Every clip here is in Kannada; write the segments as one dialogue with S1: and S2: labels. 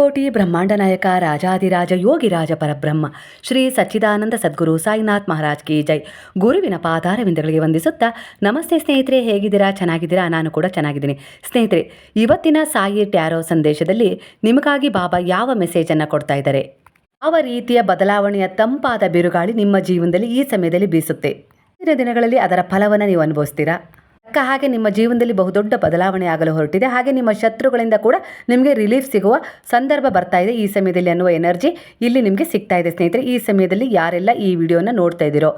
S1: ಶತಕೋಟಿ ಬ್ರಹ್ಮಾಂಡ ನಾಯಕ ರಾಜಾದಿರಾಜ ಯೋಗಿರಾಜ ಪರಬ್ರಹ್ಮ, ಶ್ರೀ ಸಚ್ಚಿದಾನಂದ ಸದ್ಗುರು ಸಾಯಿನಾಥ್ ಮಹಾರಾಜ್ ಕಿ ಜೈ. ಗುರುವಿನ ಪಾದಾರವಿಂದಗಳಿಗೆ ವಂದಿಸುತ್ತಾ, ನಮಸ್ತೆ ಸ್ನೇಹಿತರೆ, ಹೇಗಿದ್ದೀರಾ? ಚೆನ್ನಾಗಿದ್ದೀರಾ? ನಾನು ಕೂಡ ಚೆನ್ನಾಗಿದ್ದೀನಿ. ಸ್ನೇಹಿತರೆ, ಇವತ್ತಿನ ಸಾಯಿ ಟ್ಯಾರೋ ಸಂದೇಶದಲ್ಲಿ ನಿಮಗಾಗಿ ಬಾಬಾ ಯಾವ ಮೆಸೇಜನ್ನು ಕೊಡ್ತಾ ಇದ್ದಾರೆ? ಯಾವ ರೀತಿಯ ಬದಲಾವಣೆಯ ತಂಪಾದ ಬಿರುಗಾಳಿ ನಿಮ್ಮ ಜೀವನದಲ್ಲಿ ಈ ಸಮಯದಲ್ಲಿ ಬೀಸುತ್ತೆ? ಇಂದಿನ ದಿನಗಳಲ್ಲಿ ಅದರ ಫಲವನ್ನು ನೀವು ಅನುಭವಿಸ್ತೀರಾ? ತಕ್ಕ ಹಾಗೆ ನಿಮ್ಮ ಜೀವನದಲ್ಲಿ ಬಹುದೊಡ್ಡ ಬದಲಾವಣೆ ಆಗಲು ಹೊರಟಿದೆ. ಹಾಗೆ ನಿಮ್ಮ ಶತ್ರುಗಳಿಂದ ಕೂಡ ನಿಮಗೆ ರಿಲೀಫ್ ಸಿಗುವ ಸಂದರ್ಭ ಬರ್ತಾ ಇದೆ ಈ ಸಮಯದಲ್ಲಿ ಅನ್ನುವ ಎನರ್ಜಿ ಇಲ್ಲಿ ನಿಮಗೆ ಸಿಗ್ತಾ ಇದೆ. ಸ್ನೇಹಿತರೆ, ಈ ಸಮಯದಲ್ಲಿ ಯಾರೆಲ್ಲ ಈ ವಿಡಿಯೋನ ನೋಡ್ತಾ ಇದ್ದೀರೋ?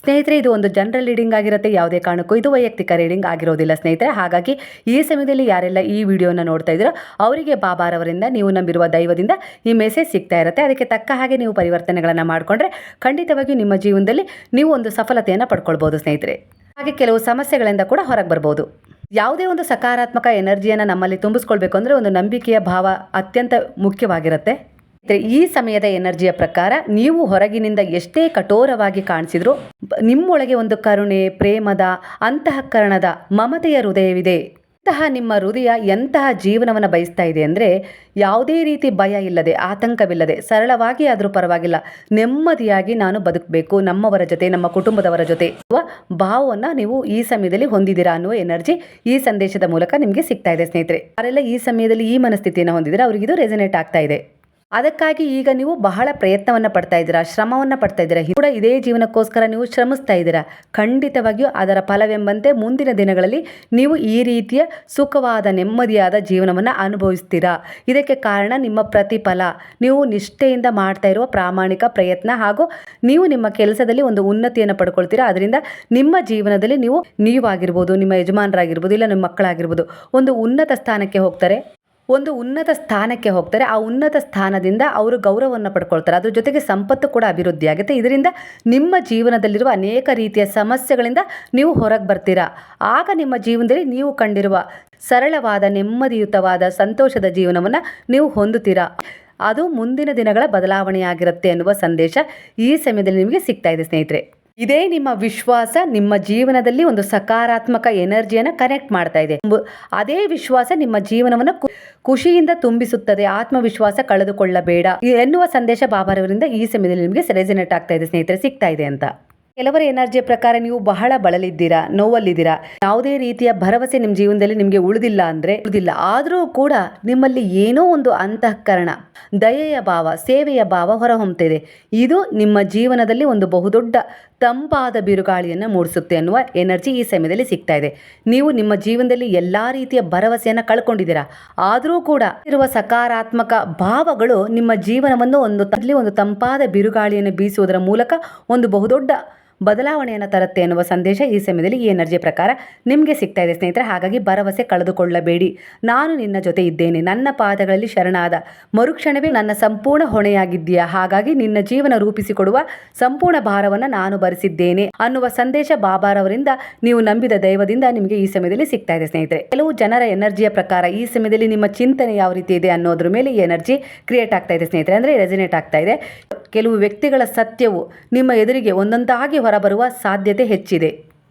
S1: ಸ್ನೇಹಿತರೆ, ಇದು ಒಂದು ಜನರಲ್ ರೀಡಿಂಗ್ ಆಗಿರುತ್ತೆ. ಯಾವುದೇ ಕಾರಣಕ್ಕೂ ಇದು ವೈಯಕ್ತಿಕ ರೀಡಿಂಗ್ ಆಗಿರೋದಿಲ್ಲ ಸ್ನೇಹಿತರೆ. ಹಾಗಾಗಿ ಈ ಸಮಯದಲ್ಲಿ ಯಾರೆಲ್ಲ ಈ ವಿಡಿಯೋನ ನೋಡ್ತಾ ಇದ್ದೀರೋ, ಅವರಿಗೆ ಬಾಬಾರವರಿಂದ ನೀವು ನಂಬಿರುವ ದೈವದಿಂದ ಈ ಮೆಸೇಜ್ ಸಿಗ್ತಾ ಇರುತ್ತೆ. ಅದಕ್ಕೆ ತಕ್ಕ ಹಾಗೆ ನೀವು ಪರಿವರ್ತನೆಗಳನ್ನು ಮಾಡಿಕೊಂಡ್ರೆ ಖಂಡಿತವಾಗಿಯೂ ನಿಮ್ಮ ಜೀವನದಲ್ಲಿ ನೀವು ಒಂದು ಸಫಲತೆಯನ್ನು ಪಡ್ಕೊಳ್ಬೋದು ಸ್ನೇಹಿತರೆ. ಹಾಗೆ ಕೆಲವು ಸಮಸ್ಯೆಗಳಿಂದ ಕೂಡ ಹೊರಗೆ ಬರ್ಬೋದು. ಯಾವುದೇ ಒಂದು ಸಕಾರಾತ್ಮಕ ಎನರ್ಜಿಯನ್ನು ನಮ್ಮಲ್ಲಿ ತುಂಬಿಸ್ಕೊಳ್ಬೇಕು ಅಂದರೆ ಒಂದು ನಂಬಿಕೆಯ ಭಾವ ಅತ್ಯಂತ ಮುಖ್ಯವಾಗಿರುತ್ತೆ. ಈ ಸಮಯದ ಎನರ್ಜಿಯ ಪ್ರಕಾರ ನೀವು ಹೊರಗಿನಿಂದ ಎಷ್ಟೇ ಕಠೋರವಾಗಿ ಕಾಣಿಸಿದ್ರು ನಿಮ್ಮೊಳಗೆ ಒಂದು ಕರುಣೆ, ಪ್ರೇಮದ, ಅಂತಃಕರಣದ ಮಮತೆಯ ಹೃದಯವಿದೆ. ಇಂತಹ ನಿಮ್ಮ ಹೃದಯ ಎಂತಹ ಜೀವನವನ್ನು ಬಯಸ್ತಾ ಇದೆ ಅಂದರೆ ಯಾವುದೇ ರೀತಿ ಭಯ ಇಲ್ಲದೆ, ಆತಂಕವಿಲ್ಲದೆ, ಸರಳವಾಗಿ ಆದರೂ ಪರವಾಗಿಲ್ಲ. ನೆಮ್ಮದಿಯಾಗಿ ನಾನು ಬದುಕಬೇಕು. ನಮ್ಮವರ ಜೊತೆ, ನಮ್ಮ ಕುಟುಂಬದವರ ಜೊತೆ ಅಥವಾ ಭಾವವನ್ನು ನೀವು ಈ ಸಮಯದಲ್ಲಿ ಹೊಂದಿದ್ದೀರಾ ಅನ್ನುವ ಎನರ್ಜಿ ಈ ಸಂದೇಶದ ಮೂಲಕ ನಿಮಗೆ ಸಿಗ್ತಾ ಇದೆ ಸ್ನೇಹಿತರೆ. ಯಾರೆಲ್ಲ ಈ ಸಮಯದಲ್ಲಿ ಈ ಮನಸ್ಥಿತಿಯನ್ನು ಹೊಂದಿದರೆ ಇದು ರೆಸನೇಟ್ ಆಗ್ತಾ ಇದೆ. ಅದಕ್ಕಾಗಿ ಈಗ ನೀವು ಬಹಳ ಪ್ರಯತ್ನವನ್ನು ಪಡ್ತಾ ಇದ್ದೀರಾ, ಶ್ರಮವನ್ನು ಪಡ್ತಾ ಇದ್ದೀರಾ ಕೂಡ ಇದೇ ಜೀವನಕ್ಕೋಸ್ಕರ ನೀವು ಶ್ರಮಿಸ್ತಾ ಇದ್ದೀರಾ. ಖಂಡಿತವಾಗಿಯೂ ಅದರ ಫಲವೆಂಬಂತೆ ಮುಂದಿನ ದಿನಗಳಲ್ಲಿ ನೀವು ಈ ರೀತಿಯ ಸುಖವಾದ, ನೆಮ್ಮದಿಯಾದ ಜೀವನವನ್ನು ಅನುಭವಿಸ್ತೀರಾ. ಇದಕ್ಕೆ ಕಾರಣ ನಿಮ್ಮ ಪ್ರತಿಫಲ, ನೀವು ನಿಷ್ಠೆಯಿಂದ ಮಾಡ್ತಾ ಇರುವ ಪ್ರಾಮಾಣಿಕ ಪ್ರಯತ್ನ ಹಾಗೂ ನೀವು ನಿಮ್ಮ ಕೆಲಸದಲ್ಲಿ ಒಂದು ಉನ್ನತಿಯನ್ನು ಪಡ್ಕೊಳ್ತೀರಾ. ಅದರಿಂದ ನಿಮ್ಮ ಜೀವನದಲ್ಲಿ ನೀವು ನೀವಾಗಿರ್ಬೋದು, ನಿಮ್ಮ ಯಜಮಾನರಾಗಿರ್ಬೋದು, ಇಲ್ಲ ನಿಮ್ಮ ಮಕ್ಕಳಾಗಿರ್ಬೋದು. ಒಂದು ಉನ್ನತ ಸ್ಥಾನಕ್ಕೆ ಹೋಗ್ತಾರೆ. ಒಂದು ಉನ್ನತ ಸ್ಥಾನಕ್ಕೆ ಹೋಗ್ತಾರೆ. ಆ ಉನ್ನತ ಸ್ಥಾನದಿಂದ ಅವರು ಗೌರವವನ್ನು ಪಡ್ಕೊಳ್ತಾರೆ. ಅದ್ರ ಜೊತೆಗೆ ಸಂಪತ್ತು ಕೂಡ ಅಭಿವೃದ್ಧಿ ಆಗುತ್ತೆ. ಇದರಿಂದ ನಿಮ್ಮ ಜೀವನದಲ್ಲಿರುವ ಅನೇಕ ರೀತಿಯ ಸಮಸ್ಯೆಗಳಿಂದ ನೀವು ಹೊರಗೆ ಬರ್ತೀರಾ? ಆಗ ನಿಮ್ಮ ಜೀವನದಲ್ಲಿ ನೀವು ಕಂಡಿರುವ ಸರಳವಾದ, ನೆಮ್ಮದಿಯುತವಾದ, ಸಂತೋಷದ ಜೀವನವನ್ನು ನೀವು ಹೊಂದುತ್ತೀರಾ? ಅದು ಮುಂದಿನ ದಿನಗಳ ಬದಲಾವಣೆಯಾಗಿರುತ್ತೆ ಅನ್ನುವ ಸಂದೇಶ ಈ ಸಮಯದಲ್ಲಿ ನಿಮಗೆ ಸಿಗ್ತಾ ಇದೆ ಸ್ನೇಹಿತರೆ. ಇದೇ ನಿಮ್ಮ ವಿಶ್ವಾಸ ನಿಮ್ಮ ಜೀವನದಲ್ಲಿ ಒಂದು ಸಕಾರಾತ್ಮಕ ಎನರ್ಜಿಯನ್ನು ಕನೆಕ್ಟ್ ಮಾಡ್ತಾ ಇದೆ. ಅದೇ ವಿಶ್ವಾಸ ನಿಮ್ಮ ಜೀವನವನ್ನು ಖುಷಿಯಿಂದ ತುಂಬಿಸುತ್ತದೆ. ಆತ್ಮವಿಶ್ವಾಸ ಕಳೆದುಕೊಳ್ಳಬೇಡ. ಎನ್ನುವ ಸಂದೇಶ ಬಾಬಾರವರಿಂದ ಈ ಸಮಯದಲ್ಲಿ ನಿಮಗೆ ರೆಸಿನೇಟ್ ಆಗ್ತಾ ಇದೆ, ಸ್ನೇಹಿತರೆ, ಸಿಗ್ತಾ ಇದೆ ಅಂತ. ಕೆಲವರ ಎನರ್ಜಿಯ ಪ್ರಕಾರ ನೀವು ಬಹಳ ಬಳಲಿದ್ದೀರಾ, ನೋವಲ್ಲಿದ್ದೀರಾ? ಯಾವುದೇ ರೀತಿಯ ಭರವಸೆ ನಿಮ್ಮ ಜೀವನದಲ್ಲಿ ನಿಮಗೆ ಉಳಿದಿಲ್ಲ ಅಂದರೆ ಉಳಿದಿಲ್ಲ. ಆದರೂ ಕೂಡ ನಿಮ್ಮಲ್ಲಿ ಏನೋ ಒಂದು ಅಂತಃಕರಣ, ದಯೆಯ ಭಾವ, ಸೇವೆಯ ಭಾವ ಹೊರಹೊಮ್ಮುತ್ತಿದೆ ಇದು ನಿಮ್ಮ ಜೀವನದಲ್ಲಿ ಒಂದು ಬಹುದೊಡ್ಡ ತಂಪಾದ ಬಿರುಗಾಳಿಯನ್ನು ಮೂಡಿಸುತ್ತೆ ಅನ್ನುವ ಎನರ್ಜಿ ಈ ಸಮಯದಲ್ಲಿ ಸಿಗ್ತಾ ಇದೆ. ನೀವು ನಿಮ್ಮ ಜೀವನದಲ್ಲಿ ಎಲ್ಲ ರೀತಿಯ ಭರವಸೆಯನ್ನು ಕಳ್ಕೊಂಡಿದ್ದೀರಾ? ಆದರೂ ಕೂಡ ಇರುವ ಸಕಾರಾತ್ಮಕ ಭಾವಗಳು ನಿಮ್ಮ ಜೀವನವನ್ನು ಒಂದು ತಲೆ ಒಂದು ತಂಪಾದ ಬಿರುಗಾಳಿಯನ್ನು ಬೀಸುವುದರ ಮೂಲಕ ಒಂದು ಬಹುದೊಡ್ಡ ಬದಲಾವಣೆಯನ್ನು ತರುತ್ತೆ ಎನ್ನುವ ಸಂದೇಶ ಈ ಸಮಯದಲ್ಲಿ ಈ ಎನರ್ಜಿ ಪ್ರಕಾರ ನಿಮಗೆ ಸಿಗ್ತಾ ಇದೆ ಸ್ನೇಹಿತರೆ. ಹಾಗಾಗಿ ಭರವಸೆ ಕಳೆದುಕೊಳ್ಳಬೇಡಿ. ನಾನು ನಿನ್ನ ಜೊತೆ ಇದ್ದೇನೆ. ನನ್ನ ಪಾದಗಳಲ್ಲಿ ಶರಣಾದ. ಮರುಕ್ಷಣವೇ ನನ್ನ ಸಂಪೂರ್ಣ ಹೊಣೆಯಾಗಿದ್ದೀಯಾ. ಹಾಗಾಗಿ ನಿನ್ನ ಜೀವನ ರೂಪಿಸಿಕೊಡುವ ಸಂಪೂರ್ಣ ಭಾರವನ್ನು ನಾನು ಭರಿಸಿದ್ದೇನೆ ಅನ್ನುವ ಸಂದೇಶ ಬಾಬಾರವರಿಂದ ನೀವು ನಂಬಿದ ದೈವದಿಂದ ನಿಮಗೆ ಈ ಸಮಯದಲ್ಲಿ ಸಿಗ್ತಾ ಇದೆ ಸ್ನೇಹಿತರೆ. ಕೆಲವು ಜನರ ಎನರ್ಜಿಯ ಪ್ರಕಾರ ಈ ಸಮಯದಲ್ಲಿ ನಿಮ್ಮ ಚಿಂತನೆ ಯಾವ ರೀತಿ ಇದೆ ಅನ್ನೋದ್ರ ಮೇಲೆ ಈ ಎನರ್ಜಿ ಕ್ರಿಯೇಟ್ ಆಗ್ತಾ ಇದೆ ಸ್ನೇಹಿತರೆ. ಅಂದರೆ ರೆಸಿನೇಟ್ ಆಗ್ತಾ ಇದೆ. ಕೆಲವು ವ್ಯಕ್ತಿಗಳ ಸತ್ಯವು ನಿಮ್ಮ ಎದುರಿಗೆ ಒಂದೊಂದಾಗಿ ಹೊರಬರುವ ಸಾಧ್ಯತೆ ಹೆಚ್ಚಿದೆ.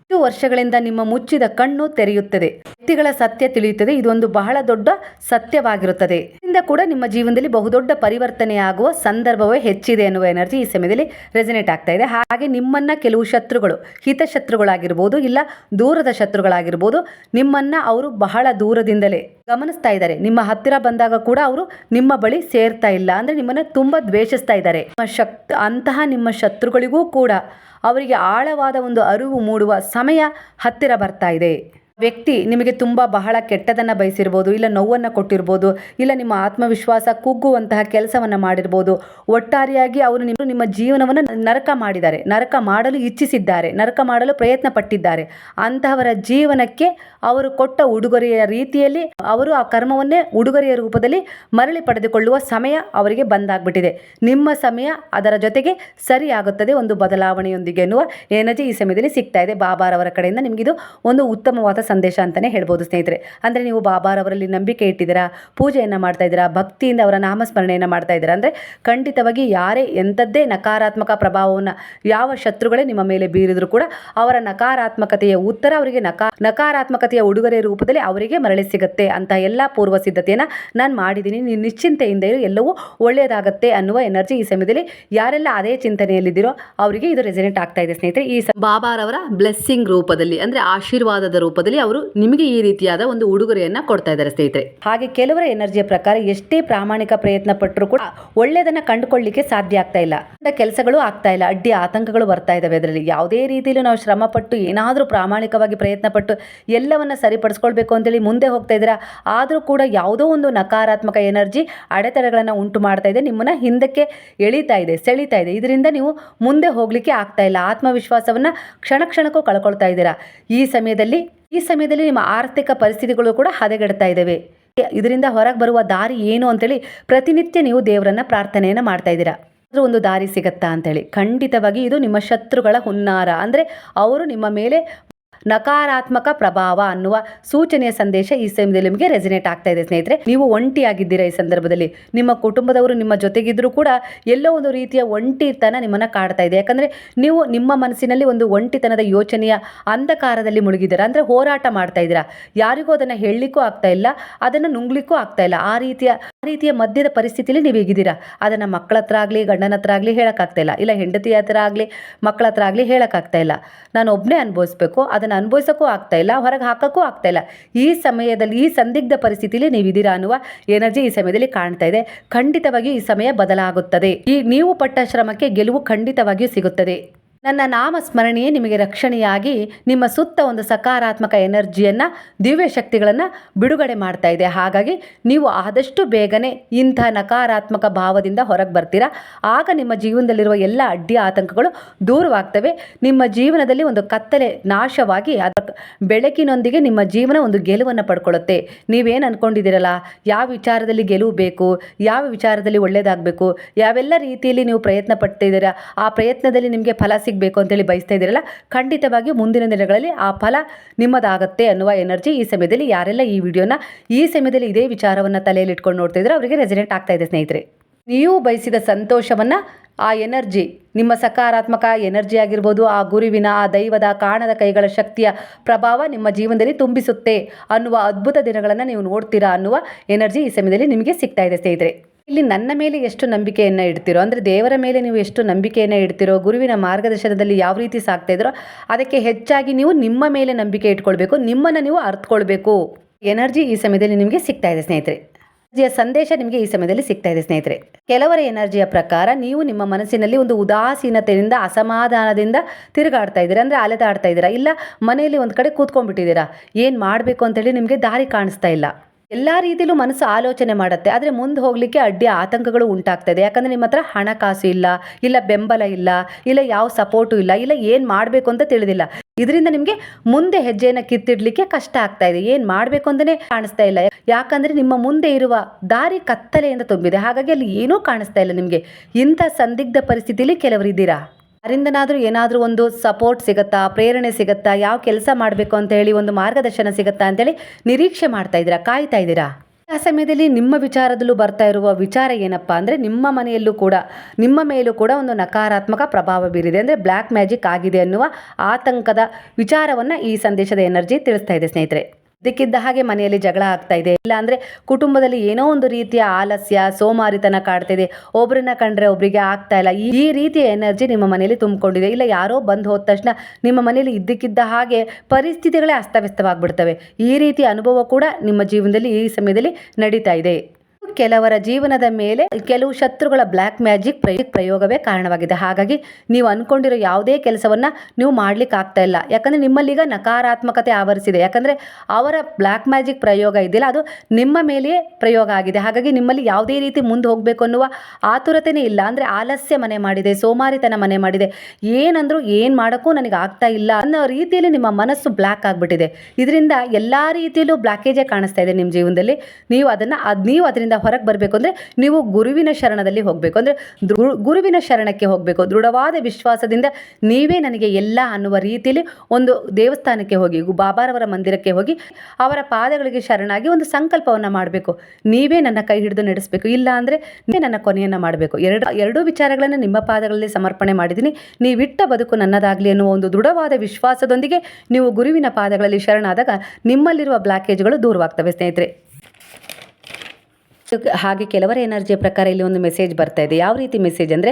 S1: ಇದು ವರ್ಷಗಳಿಂದ ನಿಮ್ಮ ಮುಚ್ಚಿದ ಕಣ್ಣು ತೆರೆಯುತ್ತದೆ. ವ್ಯಕ್ತಿಗಳ ಸತ್ಯ ತಿಳಿಯುತ್ತದೆ. ಇದೊಂದು ಬಹಳ ದೊಡ್ಡ ಸತ್ಯವಾಗಿರುತ್ತದೆ. ಇದರಿಂದ ಕೂಡ ನಿಮ್ಮ ಜೀವನದಲ್ಲಿ ಬಹುದೊಡ್ಡ ಪರಿವರ್ತನೆಯಾಗುವ ಸಂದರ್ಭವೇ ಹೆಚ್ಚಿದೆ ಎನ್ನುವ ಎನರ್ಜಿ ಈ ಸಮಯದಲ್ಲಿ ರೆಸಿನೇಟ್ ಆಗ್ತಾ ಇದೆ. ಹಾಗೆ ನಿಮ್ಮನ್ನ ಕೆಲವು ಶತ್ರುಗಳು, ಹಿತಶತ್ರುಗಳಾಗಿರ್ಬೋದು ಇಲ್ಲ ದೂರದ ಶತ್ರುಗಳಾಗಿರ್ಬೋದು, ನಿಮ್ಮನ್ನ ಅವರು ಬಹಳ ದೂರದಿಂದಲೇ ಗಮನಿಸ್ತಾ ಇದ್ದಾರೆ. ನಿಮ್ಮ ಹತ್ತಿರ ಬಂದಾಗ ಕೂಡ ಅವರು ನಿಮ್ಮ ಬಳಿ ಸೇರ್ತಾ ಇಲ್ಲ. ಅಂದ್ರೆ ನಿಮ್ಮನ್ನ ತುಂಬಾ ದ್ವೇಷಿಸ್ತಾ ಇದ್ದಾರೆ. ಶಕ್ತ ಅಂತಹ ನಿಮ್ಮ ಶತ್ರುಗಳಿಗೂ ಕೂಡ ಅವರಿಗೆ ಆಳವಾದ ಒಂದು ಅರಿವು ಮೂಡುವ ಸಮಯ ಹತ್ತಿರ ಬರ್ತಾ ಇದೆ. ವ್ಯಕ್ತಿ ನಿಮಗೆ ತುಂಬ ಬಹಳ ಕೆಟ್ಟದನ್ನು ಬಯಸಿರ್ಬೋದು, ಇಲ್ಲ ನೋವನ್ನು ಕೊಟ್ಟಿರ್ಬೋದು, ಇಲ್ಲ ನಿಮ್ಮ ಆತ್ಮವಿಶ್ವಾಸ ಕುಗ್ಗುವಂತಹ ಕೆಲಸವನ್ನು ಮಾಡಿರ್ಬೋದು, ಒಟ್ಟಾರೆಯಾಗಿ ಅವರು ನಿಮ್ಮ ನಿಮ್ಮ ಜೀವನವನ್ನು ನರಕ ಮಾಡಿದ್ದಾರೆ, ನರಕ ಮಾಡಲು ಇಚ್ಛಿಸಿದ್ದಾರೆ, ನರಕ ಮಾಡಲು ಪ್ರಯತ್ನ ಪಟ್ಟಿದ್ದಾರೆ ಅಂತಹವರ ಜೀವನಕ್ಕೆ ಅವರು ಕೊಟ್ಟ ಉಡುಗೊರೆಯ ರೀತಿಯಲ್ಲಿ ಅವರು ಆ ಕರ್ಮವನ್ನೇ ಉಡುಗೊರೆಯ ರೂಪದಲ್ಲಿ ಮರಳಿ ಪಡೆದುಕೊಳ್ಳುವ ಸಮಯ ಅವರಿಗೆ ಬಂದಾಗ್ಬಿಟ್ಟಿದೆ. ನಿಮ್ಮ ಸಮಯ ಅದರ ಜೊತೆಗೆ ಸರಿಯಾಗುತ್ತದೆ, ಒಂದು ಬದಲಾವಣೆಯೊಂದಿಗೆ ಎನ್ನುವ ಎನರ್ಜಿ ಈ ಸಮಯದಲ್ಲಿ ಸಿಗ್ತಾ ಇದೆ. ಬಾಬಾರವರ ಕಡೆಯಿಂದ ನಿಮಗಿದು ಒಂದು ಉತ್ತಮವಾದ ಸಂದೇಶ ಅಂತಲೇ ಹೇಳ್ಬೋದು, ಸ್ನೇಹಿತರೆ. ಅಂದರೆ ನೀವು ಬಾಬಾರವರಲ್ಲಿ ನಂಬಿಕೆ ಇಟ್ಟಿದ್ದೀರಾ, ಪೂಜೆಯನ್ನು ಮಾಡ್ತಾ ಇದ್ದೀರಾ, ಭಕ್ತಿಯಿಂದ ಅವರ ನಾಮಸ್ಮರಣೆಯನ್ನು ಮಾಡ್ತಾ ಇದ್ದೀರಾ, ಅಂದರೆ ಖಂಡಿತವಾಗಿ ಯಾರೇ ಎಂಥದ್ದೇ ನಕಾರಾತ್ಮಕ ಪ್ರಭಾವವನ್ನು ಯಾವ ಶತ್ರುಗಳೇ ನಿಮ್ಮ ಮೇಲೆ ಬೀರಿದರೂ ಕೂಡ ಅವರ ನಕಾರಾತ್ಮಕತೆಯ ಉತ್ತರ ಅವರಿಗೆ ನಕಾ, ನಕಾರಾತ್ಮಕತೆಯ ಉಡುಗೊರೆ ರೂಪದಲ್ಲಿ ಅವರಿಗೆ ಮರಳಿ ಸಿಗುತ್ತೆ ಅಂತ ಎಲ್ಲ ಪೂರ್ವ ಸಿದ್ಧತೆಯನ್ನು ನಾನು ಮಾಡಿದ್ದೀನಿ. ನೀವು ನಿಶ್ಚಿಂತೆಯಿಂದ ಇರು, ಎಲ್ಲವೂ ಒಳ್ಳೆಯದಾಗತ್ತೆ ಅನ್ನುವ ಎನರ್ಜಿ ಈ ಸಮಯದಲ್ಲಿ ಯಾರೆಲ್ಲ ಅದೇ ಚಿಂತನೆಯಲ್ಲಿದ್ದೀರೋ ಅವರಿಗೆ ಇದು ರೆಸಿನೆಂಟ್ ಆಗ್ತಾ ಇದೆ, ಸ್ನೇಹಿತರೆ. ಈ ಬಾಬಾರವರ ಬ್ಲೆಸ್ಸಿಂಗ್ ರೂಪದಲ್ಲಿ, ಅಂದರೆ ಆಶೀರ್ವಾದದ ರೂಪದಲ್ಲಿ ಅವರು ನಿಮಗೆ ಈ ರೀತಿಯಾದ ಒಂದು ಉಡುಗೊರೆಯನ್ನ ಕೊಡ್ತಾ ಇದ್ದಾರೆ ಸ್ನೇಹಿತರೆ. ಹಾಗೆ ಕೆಲವರ ಎನರ್ಜಿಯ ಪ್ರಕಾರ ಎಷ್ಟೇ ಪ್ರಾಮಾಣಿಕ ಪ್ರಯತ್ನ ಪಟ್ಟರು ಕೂಡ ಒಳ್ಳೆಯದನ್ನ ಕಂಡುಕೊಳ್ಳಿಕ್ಕೆ ಸಾಧ್ಯ ಆಗ್ತಾ ಇಲ್ಲ. ಕೆಲಸಗಳು ಆಗ್ತಾ ಇಲ್ಲ. ಅಡ್ಡಿ ಆತಂಕಗಳು ಬರ್ತಾ ಇದಾವೆ ಅದರಲ್ಲಿ. ಯಾವುದೇ ರೀತಿಯಲ್ಲೂ ನಾವು ಶ್ರಮ ಪಟ್ಟು ಏನಾದರೂ ಪ್ರಾಮಾಣಿಕವಾಗಿ ಪ್ರಯತ್ನ ಪಟ್ಟು ಎಲ್ಲವನ್ನ ಸರಿಪಡಿಸ್ಕೊಳ್ಬೇಕು ಅಂತೇಳಿ ಮುಂದೆ ಹೋಗ್ತಾ ಇದ್ದೀರಾ? ಆದರೂ ಕೂಡ ಯಾವುದೋ ಒಂದು ನಕಾರಾತ್ಮಕ ಎನರ್ಜಿ ಅಡೆತಡೆಗಳನ್ನು ಉಂಟು ಮಾಡ್ತಾ ಇದೆ. ನಿಮ್ಮನ್ನ ಹಿಂದಕ್ಕೆ ಎಳಿತಾ ಇದೆ, ಸೆಳೀತಾ ಇದೆ. ಇದರಿಂದ ನೀವು ಮುಂದೆ ಹೋಗಲಿಕ್ಕೆ ಆಗ್ತಾ ಇಲ್ಲ. ಆತ್ಮವಿಶ್ವಾಸವನ್ನು ಕ್ಷಣ ಕ್ಷಣಕ್ಕೂ ಕಳ್ಕೊಳ್ತಾ ಇದ್ದೀರಾ? ಈ ಸಮಯದಲ್ಲಿ ಈ ಸಮಯದಲ್ಲಿ ನಿಮ್ಮ ಆರ್ಥಿಕ ಪರಿಸ್ಥಿತಿಗಳು ಕೂಡ ಹದಗೆಡ್ತಾ ಇದ್ದಾವೆ. ಇದರಿಂದ ಹೊರಗೆ ಬರುವ ದಾರಿ ಏನು ಅಂತೇಳಿ ಪ್ರತಿನಿತ್ಯ ನೀವು ದೇವರನ್ನ ಪ್ರಾರ್ಥನೆಯನ್ನು ಮಾಡ್ತಾ ಇದ್ದೀರಾ. ಒಂದು ದಾರಿ ಸಿಗತ್ತಾ ಅಂತೇಳಿ. ಖಂಡಿತವಾಗಿ ಇದು ನಿಮ್ಮ ಶತ್ರುಗಳ ಹುನ್ನಾರ. ಅಂದರೆ ಅವರು ನಿಮ್ಮ ಮೇಲೆ ನಕಾರಾತ್ಮಕ ಪ್ರಭಾವ ಅನ್ನುವ ಸೂಚನೆಯ ಸಂದೇಶ ಈ ಸಮಯದಲ್ಲಿ ನಿಮಗೆ ರೆಸಿನೇಟ್ ಆಗ್ತಾ ಇದೆ ಸ್ನೇಹಿತರೆ. ನೀವು ಒಂಟಿಯಾಗಿದ್ದೀರಾ ಈ ಸಂದರ್ಭದಲ್ಲಿ? ನಿಮ್ಮ ಕುಟುಂಬದವರು ನಿಮ್ಮ ಜೊತೆಗಿದ್ರೂ ಕೂಡ ಎಲ್ಲೋ ಒಂದು ರೀತಿಯ ಒಂಟಿತನ ನಿಮ್ಮನ್ನು ಕಾಡ್ತಾ ಇದೆ. ಯಾಕಂದರೆ ನೀವು ನಿಮ್ಮ ಮನಸ್ಸಿನಲ್ಲಿ ಒಂದು ಒಂಟಿತನದ ಯೋಚನೆಯ ಅಂಧಕಾರದಲ್ಲಿ ಮುಳುಗಿದ್ದೀರಾ? ಅಂದರೆ ಹೋರಾಟ ಮಾಡ್ತಾ ಇದ್ದೀರಾ? ಯಾರಿಗೂ ಅದನ್ನು ಹೇಳಲಿಕ್ಕೂ ಆಗ್ತಾ ಇಲ್ಲ, ಅದನ್ನು ನುಂಗ್ಲಿಕ್ಕೂ ಆಗ್ತಾ ಇಲ್ಲ. ಆ ರೀತಿಯ ಆ ರೀತಿಯ ಮಧ್ಯದ ಪರಿಸ್ಥಿತಿಯಲ್ಲಿ ನೀವು ಈಗಿದ್ದೀರಾ ಅದನ್ನು ಮಕ್ಕಳ ಹತ್ರ ಆಗಲಿ, ಗಂಡನ ಹತ್ರ ಆಗಲಿ ಹೇಳೋಕ್ಕಾಗ್ತಾ ಇಲ್ಲ. ಹೆಂಡತಿ ಹತ್ರ ಆಗಲಿ, ಮಕ್ಕಳ ಹತ್ರ ಆಗಲಿ ಹೇಳೋಕ್ಕಾಗ್ತಾಯಿಲ್ಲ ನಾನು ಒಬ್ಬನೇ ಅನುಭವಿಸ್ಬೇಕು, ಅದನ್ನು ಅನುಭವಿಸೋಕ್ಕೂ ಆಗ್ತಾ ಇಲ್ಲ, ಹೊರಗೆ ಹಾಕೋಕ್ಕೂ ಆಗ್ತಾ ಇಲ್ಲ. ಈ ಸಮಯದಲ್ಲಿ, ಈ ಸಂದಿಗ್ಧ ಪರಿಸ್ಥಿತಿಯಲ್ಲಿ ನೀವು ಇದ್ದೀರಾ ಅನ್ನುವ ಎನರ್ಜಿ ಈ ಸಮಯದಲ್ಲಿ ಕಾಣ್ತಾ ಇದೆ. ಖಂಡಿತವಾಗಿಯೂ ಈ ಸಮಯ ಬದಲಾಗುತ್ತದೆ. ಈ ನೀವು ಪಟ್ಟ ಶ್ರಮಕ್ಕೆ ಗೆಲುವು ಖಂಡಿತವಾಗಿಯೂ ಸಿಗುತ್ತದೆ. ನನ್ನ ನಾಮ ಸ್ಮರಣೆಯೇ ನಿಮಗೆ ರಕ್ಷಣೆಯಾಗಿ ನಿಮ್ಮ ಸುತ್ತ ಒಂದು ಸಕಾರಾತ್ಮಕ ಎನರ್ಜಿಯನ್ನು, ದಿವ್ಯ ಶಕ್ತಿಗಳನ್ನು ಬಿಡುಗಡೆ ಮಾಡ್ತಾ ಇದೆ. ಹಾಗಾಗಿ ನೀವು ಆದಷ್ಟು ಬೇಗನೆ ಇಂಥ ನಕಾರಾತ್ಮಕ ಭಾವದಿಂದ ಹೊರಗೆ ಬರ್ತೀರಾ? ಆಗ ನಿಮ್ಮ ಜೀವನದಲ್ಲಿರುವ ಎಲ್ಲ ಅಡ್ಡಿ ಆತಂಕಗಳು ದೂರವಾಗ್ತವೆ. ನಿಮ್ಮ ಜೀವನದಲ್ಲಿ ಒಂದು ಕತ್ತಲೆ ನಾಶವಾಗಿ ಅದರ ಬೆಳಕಿನೊಂದಿಗೆ ನಿಮ್ಮ ಜೀವನ ಒಂದು ಗೆಲುವನ್ನು ಪಡ್ಕೊಳ್ಳುತ್ತೆ. ನೀವೇನು ಅಂದ್ಕೊಂಡಿದ್ದೀರಲ್ಲ ಯಾವ ವಿಚಾರದಲ್ಲಿ ಗೆಲುವು ಬೇಕು? ಯಾವ ವಿಚಾರದಲ್ಲಿ ಒಳ್ಳೆಯದಾಗಬೇಕು ಯಾವೆಲ್ಲ ರೀತಿಯಲ್ಲಿ ನೀವು ಪ್ರಯತ್ನ ಪಡ್ತಿದ್ದೀರಾ? ಆ ಪ್ರಯತ್ನದಲ್ಲಿ ನಿಮಗೆ ಫಲ ಸಿಗಬೇಕು ಅಂತೇಳಿ ಬಯಸ್ತಾ ಇದ್ದೀರಲ್ಲ ಖಂಡಿತವಾಗಿ ಮುಂದಿನ ದಿನಗಳಲ್ಲಿ ಆ ಫಲ ನಿಮ್ಮದಾಗತ್ತೆ ಅನ್ನುವ ಎನರ್ಜಿ ಈ ಸಮಯದಲ್ಲಿ ಯಾರೆಲ್ಲ ಈ ವಿಡಿಯೋನ, ಈ ಸಮಯದಲ್ಲಿ ಇದೇ ವಿಚಾರವನ್ನು ತಲೆಯಲ್ಲಿ ಇಟ್ಕೊಂಡು ನೋಡ್ತಾ ಇದ್ರೆ ಅವರಿಗೆ ರೆಸಿಡೆಂಟ್ ಆಗ್ತಾ ಇದೆ ಸ್ನೇಹಿತರೆ. ನೀವು ಬಯಸಿದ ಸಂತೋಷವನ್ನು ಆ ಎನರ್ಜಿ, ನಿಮ್ಮ ಸಕಾರಾತ್ಮಕ ಎನರ್ಜಿ ಆಗಿರ್ಬೋದು, ಆ ಗುರುವಿನ, ಆ ದೈವದ, ಕಾಣದ ಕೈಗಳ ಶಕ್ತಿಯ ಪ್ರಭಾವ ನಿಮ್ಮ ಜೀವನದಲ್ಲಿ ತುಂಬಿಸುತ್ತೆ ಅನ್ನುವ ಅದ್ಭುತ ದಿನಗಳನ್ನು ನೀವು ನೋಡ್ತೀರಾ ಅನ್ನುವ ಎನರ್ಜಿ ಈ ಸಮಯದಲ್ಲಿ ನಿಮಗೆ ಸಿಗ್ತಾ ಇದೆ ಸ್ನೇಹಿತರೆ. ಇಲ್ಲಿ ನನ್ನ ಮೇಲೆ ಎಷ್ಟು ನಂಬಿಕೆಯನ್ನು ಇಡ್ತಿರೋ, ಅಂದರೆ ದೇವರ ಮೇಲೆ ನೀವು ಎಷ್ಟು ನಂಬಿಕೆಯನ್ನು ಇಡ್ತಿರೋ, ಗುರುವಿನ ಮಾರ್ಗದರ್ಶನದಲ್ಲಿ ಯಾವ ರೀತಿ ಸಾಕ್ತಾ ಇದ್ರೋ, ಅದಕ್ಕೆ ಹೆಚ್ಚಾಗಿ ನೀವು ನಿಮ್ಮ ಮೇಲೆ ನಂಬಿಕೆ ಇಟ್ಕೊಳ್ಬೇಕು, ನಿಮ್ಮನ್ನು ನೀವು ಅರ್ಥಕೊಳ್ಬೇಕು ಎನರ್ಜಿ ಈ ಸಮಯದಲ್ಲಿ ನಿಮಗೆ ಸಿಗ್ತಾ ಇದೆ ಸ್ನೇಹಿತರೆ. ಎನರ್ಜಿಯ ಸಂದೇಶ ನಿಮಗೆ ಈ ಸಮಯದಲ್ಲಿ ಸಿಗ್ತಾ ಇದೆ ಸ್ನೇಹಿತರೆ. ಕೆಲವರ ಎನರ್ಜಿಯ ಪ್ರಕಾರ ನೀವು ನಿಮ್ಮ ಮನಸ್ಸಿನಲ್ಲಿ ಒಂದು ಉದಾಸೀನತೆಯಿಂದ, ಅಸಮಾಧಾನದಿಂದ ತಿರುಗಾಡ್ತಾ ಇದ್ದೀರಾ, ಅಂದರೆ ಅಲೆದಾಡ್ತಾ ಇದ್ದೀರಾ, ಇಲ್ಲ ಮನೆಯಲ್ಲಿ ಒಂದು ಕಡೆ ಕೂತ್ಕೊಂಡ್ಬಿಟ್ಟಿದ್ದೀರಾ, ಏನು ಮಾಡಬೇಕು ಅಂತೇಳಿ ನಿಮಗೆ ದಾರಿ ಕಾಣಿಸ್ತಾ ಇಲ್ಲ. ಎಲ್ಲ ರೀತಿಯಲ್ಲೂ ಮನಸ್ಸು ಆಲೋಚನೆ ಮಾಡುತ್ತೆ. ಆದರೆ ಮುಂದೆ ಹೋಗಲಿಕ್ಕೆ ಅಡ್ಡಿ ಆತಂಕಗಳು ಉಂಟಾಗ್ತದೆ. ಯಾಕಂದರೆ ನಿಮ್ಮ ಹತ್ರ ಹಣಕಾಸು ಇಲ್ಲ ಇಲ್ಲ ಬೆಂಬಲ ಇಲ್ಲ ಇಲ್ಲ ಯಾವ ಸಪೋರ್ಟು ಇಲ್ಲ ಇಲ್ಲ ಏನು ಮಾಡಬೇಕು ಅಂತ ತಿಳಿದಿಲ್ಲ. ಇದರಿಂದ ನಿಮಗೆ ಮುಂದೆ ಹೆಜ್ಜೆಯನ್ನು ಕಿತ್ತಿಡ್ಲಿಕ್ಕೆ ಕಷ್ಟ ಆಗ್ತಾ ಇದೆ. ಏನು ಮಾಡಬೇಕು ಅಂತಲೇ ಕಾಣಿಸ್ತಾ ಇಲ್ಲ. ಯಾಕಂದರೆ ನಿಮ್ಮ ಮುಂದೆ ಇರುವ ದಾರಿ ಕತ್ತಲೆಯಿಂದ ತುಂಬಿದೆ. ಹಾಗಾಗಿ ಅಲ್ಲಿ ಏನೂ ಕಾಣಿಸ್ತಾ ಇಲ್ಲ ನಿಮಗೆ. ಇಂಥ ಸಂದಿಗ್ಧ ಪರಿಸ್ಥಿತಿಯಲ್ಲಿ ಕೆಲವರು ಇದ್ದೀರಾ ಯಾರಿಂದನಾದರೂ ಏನಾದರೂ ಒಂದು ಸಪೋರ್ಟ್ ಸಿಗುತ್ತಾ, ಪ್ರೇರಣೆ ಸಿಗುತ್ತಾ, ಯಾವ ಕೆಲಸ ಮಾಡಬೇಕು ಅಂತ ಹೇಳಿ ಒಂದು ಮಾರ್ಗದರ್ಶನ ಸಿಗುತ್ತಾ ಅಂತೇಳಿ ನಿರೀಕ್ಷೆ ಮಾಡ್ತಾ ಇದ್ದೀರಾ, ಕಾಯ್ತಾ ಇದ್ದೀರಾ? ಆ ಸಮಯದಲ್ಲಿ ನಿಮ್ಮ ವಿಚಾರದಲ್ಲೂ ಬರ್ತಾ ಇರುವ ವಿಚಾರ ಏನಪ್ಪ ಅಂದರೆ ನಿಮ್ಮ ಮನೆಯಲ್ಲೂ ಕೂಡ, ನಿಮ್ಮ ಮೇಲೂ ಕೂಡ ಒಂದು ನಕಾರಾತ್ಮಕ ಪ್ರಭಾವ ಬೀರಿದೆ ಅಂದರೆ ಬ್ಲ್ಯಾಕ್ ಮ್ಯಾಜಿಕ್ ಆಗಿದೆ ಅನ್ನುವ ಆತಂಕದ ವಿಚಾರವನ್ನು ಈ ಸಂದೇಶದ ಎನರ್ಜಿ ತಿಳಿಸ್ತಾ ಇದೆ ಸ್ನೇಹಿತರೆ. ಇದಕ್ಕಿದ್ದ ಹಾಗೆ ಮನೆಯಲ್ಲಿ ಜಗಳ ಆಗ್ತಾ ಇದೆ. ಇಲ್ಲ ಅಂದ್ರೆ ಕುಟುಂಬದಲ್ಲಿ ಏನೋ ಒಂದು ರೀತಿಯ ಆಲಸ್ಯ, ಸೋಮಾರಿತನ ಕಾಡ್ತಾ ಇದೆ ಒಬ್ಬರನ್ನ ಕಂಡ್ರೆ ಒಬ್ಬರಿಗೆ ಆಗ್ತಾ ಇಲ್ಲ. ಈ- ರೀತಿಯ ಎನರ್ಜಿ ನಿಮ್ಮ ಮನೆಯಲ್ಲಿ ತುಂಬಿಕೊಂಡಿದೆ. ಇಲ್ಲ, ಯಾರೋ ಬಂದು ಹೋದ ತಕ್ಷಣ ನಿಮ್ಮ ಮನೆಯಲ್ಲಿ ಇದ್ದಕ್ಕಿದ್ದ ಹಾಗೆ ಪರಿಸ್ಥಿತಿಗಳೇ ಅಸ್ತವ್ಯಸ್ತವಾಗಿಬಿಡ್ತವೆ. ಈ ರೀತಿಯ ಅನುಭವ ಕೂಡ ನಿಮ್ಮ ಜೀವನದಲ್ಲಿ ಈ ಸಮಯದಲ್ಲಿ ನಡೀತಾ ಇದೆ. ಕೆಲವರ ಜೀವನದ ಮೇಲೆ ಕೆಲವು ಶತ್ರುಗಳ ಬ್ಲ್ಯಾಕ್ ಮ್ಯಾಜಿಕ್ ಪ್ರಯ, ಪ್ರಯೋಗವೇ ಕಾರಣವಾಗಿದೆ. ಹಾಗಾಗಿ ನೀವು ಅನ್ಕೊಂಡಿರೋ ಯಾವುದೇ ಕೆಲಸವನ್ನ ನೀವು ಮಾಡ್ಲಿಕ್ಕೆ ಆಗ್ತಾ ಇಲ್ಲ. ಯಾಕಂದ್ರೆ ನಿಮ್ಮಲ್ಲಿ ಈಗ ನಕಾರಾತ್ಮಕತೆ ಆವರಿಸಿದೆ. ಯಾಕಂದ್ರೆ ಅವರ ಬ್ಲ್ಯಾಕ್ ಮ್ಯಾಜಿಕ್ ಪ್ರಯೋಗ ಇದೆಯಲ್ಲ ಅದು ನಿಮ್ಮ ಮೇಲೆಯೇ ಪ್ರಯೋಗ ಆಗಿದೆ. ಹಾಗಾಗಿ ನಿಮ್ಮಲ್ಲಿ ಯಾವುದೇ ರೀತಿ ಮುಂದೆ ಹೋಗಬೇಕು ಅನ್ನುವ ಆತುರತೆನೇ ಇಲ್ಲ. ಅಂದ್ರೆ ಆಲಸ್ಯ ಮನೆ ಮಾಡಿದೆ, ಸೋಮಾರಿತನ ಮನೆ ಮಾಡಿದೆ. ಏನಂದ್ರು ಏನು ಮಾಡೋಕ್ಕೂ ನನಗೆ ಆಗ್ತಾ ಇಲ್ಲ ಅನ್ನೋ ರೀತಿಯಲ್ಲಿ ನಿಮ್ಮ ಮನಸ್ಸು ಬ್ಲ್ಯಾಕ್ ಆಗಿಬಿಟ್ಟಿದೆ. ಇದರಿಂದ ಎಲ್ಲ ರೀತಿಯಲ್ಲೂ ಬ್ಲ್ಯಾಕೇಜೇ ಕಾಣಿಸ್ತಾ ಇದೆ ನಿಮ್ಮ ಜೀವನದಲ್ಲಿ. ನೀವು ಅದನ್ನ ಅದು, ನೀವು ಅದರಿಂದ ಹೊರಗೆ ಬರಬೇಕು ಅಂದರೆ ನೀವು ಗುರುವಿನ ಶರಣದಲ್ಲಿ ಹೋಗಬೇಕು. ಅಂದರೆ ಗುರುವಿನ ಶರಣಕ್ಕೆ ಹೋಗಬೇಕು. ದೃಢವಾದ ವಿಶ್ವಾಸದಿಂದ ನೀವೇ ನನಗೆ ಎಲ್ಲ ಅನ್ನುವ ರೀತಿಯಲ್ಲಿ ಒಂದು ದೇವಸ್ಥಾನಕ್ಕೆ ಹೋಗಿ ಬಾಬಾರವರ ಮಂದಿರಕ್ಕೆ ಹೋಗಿ ಅವರ ಪಾದಗಳಿಗೆ ಶರಣಾಗಿ ಒಂದು ಸಂಕಲ್ಪವನ್ನು ಮಾಡಬೇಕು. ನೀವೇ ನನ್ನ ಕೈ ಹಿಡಿದು ನಡೆಸಬೇಕು. ಇಲ್ಲ ಅಂದರೆ ನೀವೇ ನನ್ನ ಕೊನೆಯನ್ನು ಮಾಡಬೇಕು. ಎರಡು, ಎರಡೂ ವಿಚಾರಗಳನ್ನು ನಿಮ್ಮ ಪಾದಗಳಲ್ಲಿ ಸಮರ್ಪಣೆ ಮಾಡಿದ್ದೀನಿ. ನೀವಿಟ್ಟ ಬದುಕು ನನ್ನದಾಗಲಿ ಅನ್ನುವ ಒಂದು ದೃಢವಾದ ವಿಶ್ವಾಸದೊಂದಿಗೆ ನೀವು ಗುರುವಿನ ಪಾದಗಳಲ್ಲಿ ಶರಣಾದಾಗ ನಿಮ್ಮಲ್ಲಿರುವ ಬ್ಲಾಕೇಜ್ಗಳು ದೂರವಾಗ್ತವೆ ಸ್ನೇಹಿತರೆ. ಹಾಗೆ ಕೆಲವರ ಎನರ್ಜಿಯ ಪ್ರಕಾರ ಇಲ್ಲಿ ಒಂದು ಮೆಸೇಜ್ ಬರ್ತಾ ಇದೆ. ಯಾವ ರೀತಿ ಮೆಸೇಜ್ ಅಂದರೆ,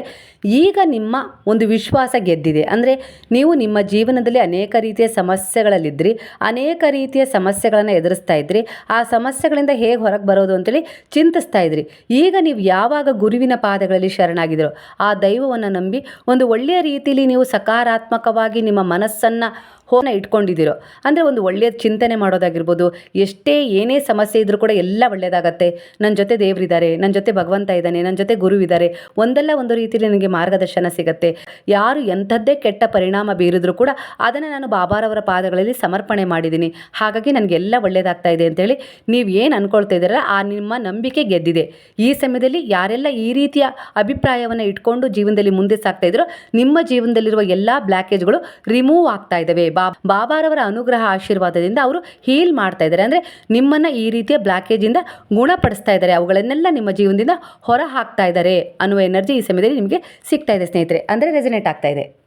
S1: ಈಗ ನಿಮ್ಮ ಒಂದು ವಿಶ್ವಾಸ ಗೆದ್ದಿದೆ. ಅಂದರೆ ನೀವು ನಿಮ್ಮ ಜೀವನದಲ್ಲಿ ಅನೇಕ ರೀತಿಯ ಸಮಸ್ಯೆಗಳಲ್ಲಿದ್ದಿರಿ ಅನೇಕ ರೀತಿಯ ಸಮಸ್ಯೆಗಳನ್ನು ಎದುರಿಸ್ತಾ ಇದ್ರಿ. ಆ ಸಮಸ್ಯೆಗಳಿಂದ ಹೇಗೆ ಹೊರಗೆ ಬರೋದು ಅಂತೇಳಿ ಚಿಂತಿಸ್ತಾ ಇದ್ರಿ. ಈಗ ನೀವು ಯಾವಾಗ ಗುರುವಿನ ಪಾದಗಳಲ್ಲಿ ಶರಣಾಗಿದ್ದೀರೋ, ಆ ದೈವವನ್ನು ನಂಬಿ ಒಂದು ಒಳ್ಳೆಯ ರೀತಿಯಲ್ಲಿ ನೀವು ಸಕಾರಾತ್ಮಕವಾಗಿ ನಿಮ್ಮ ಮನಸ್ಸನ್ನು ಹೋನ ಇಟ್ಕೊಂಡಿದ್ದೀರೋ. ಅಂದರೆ ಒಂದು ಒಳ್ಳೆಯ ಚಿಂತನೆ ಮಾಡೋದಾಗಿರ್ಬೋದು, ಎಷ್ಟೇ ಏನೇ ಸಮಸ್ಯೆ ಇದ್ದರೂ ಕೂಡ ಎಲ್ಲ ಒಳ್ಳೆಯದಾಗತ್ತೆ. ನನ್ನ ಜೊತೆ ದೇವರಿದ್ದಾರೆ ನನ್ನ ಜೊತೆ ಭಗವಂತ ಇದ್ದಾನೆ ನನ್ನ ಜೊತೆ ಗುರು ಇದ್ದಾರೆ ಒಂದಲ್ಲ ಒಂದು ರೀತಿಯಲ್ಲಿ ನನಗೆ ಮಾರ್ಗದರ್ಶನ ಸಿಗುತ್ತೆ. ಯಾರು ಎಂಥದ್ದೇ ಕೆಟ್ಟ ಪರಿಣಾಮ ಬೀರಿದ್ರು ಕೂಡ ಅದನ್ನು ನಾನು ಬಾಬಾರವರ ಪಾದಗಳಲ್ಲಿ ಸಮರ್ಪಣೆ ಮಾಡಿದ್ದೀನಿ. ಹಾಗಾಗಿ ನನಗೆಲ್ಲ ಒಳ್ಳೆಯದಾಗ್ತಾ ಇದೆ ಅಂತೇಳಿ ನೀವು ಏನು ಅನ್ಕೊಳ್ತಾ ಇದ್ದೀರಲ್ಲ, ಆ ನಿಮ್ಮ ನಂಬಿಕೆ ಗೆದ್ದಿದೆ. ಈ ಸಮಯದಲ್ಲಿ ಯಾರೆಲ್ಲ ಈ ರೀತಿಯ ಅಭಿಪ್ರಾಯವನ್ನು ಇಟ್ಕೊಂಡು ಜೀವನದಲ್ಲಿ ಮುಂದೆ ಸಾಗ್ತಾ ಇದ್ರೋ, ನಿಮ್ಮ ಜೀವನದಲ್ಲಿರುವ ಎಲ್ಲ ಬ್ಲಾಕೇಜ್ಗಳು ರಿಮೂವ್ ಆಗ್ತಾ ಇದ್ದಾವೆ. ಬಾಬಾರವರ ಅನುಗ್ರಹ ಆಶೀರ್ವಾದದಿಂದ ಅವರು ಹೀಲ್ ಮಾಡ್ತಾ ಇದ್ದಾರೆ. ಅಂದರೆ ನಿಮ್ಮನ್ನು ಈ ರೀತಿಯ ಬ್ಲಾಕೇಜಿಂದ ಗುಣಪಡಿಸ್ತಾ ಇದ್ದಾರೆ. ಅವುಗಳನ್ನೆಲ್ಲ ನಿಮ್ಮ ಜೀವನದಿಂದ ಹೊರ ಹಾಕ್ತಾ ಇದ್ದಾರೆ ಅನ್ನುವ ಎನರ್ಜಿ ಈ ಸಮಯದಲ್ಲಿ ನಿಮಗೆ ಸಿಗ್ತಾ ಇದೆ ಸ್ನೇಹಿತರೆ. ಅಂದರೆ ರೆಸಿನೇಟ್ ಆಗ್ತಾ ಇದೆ.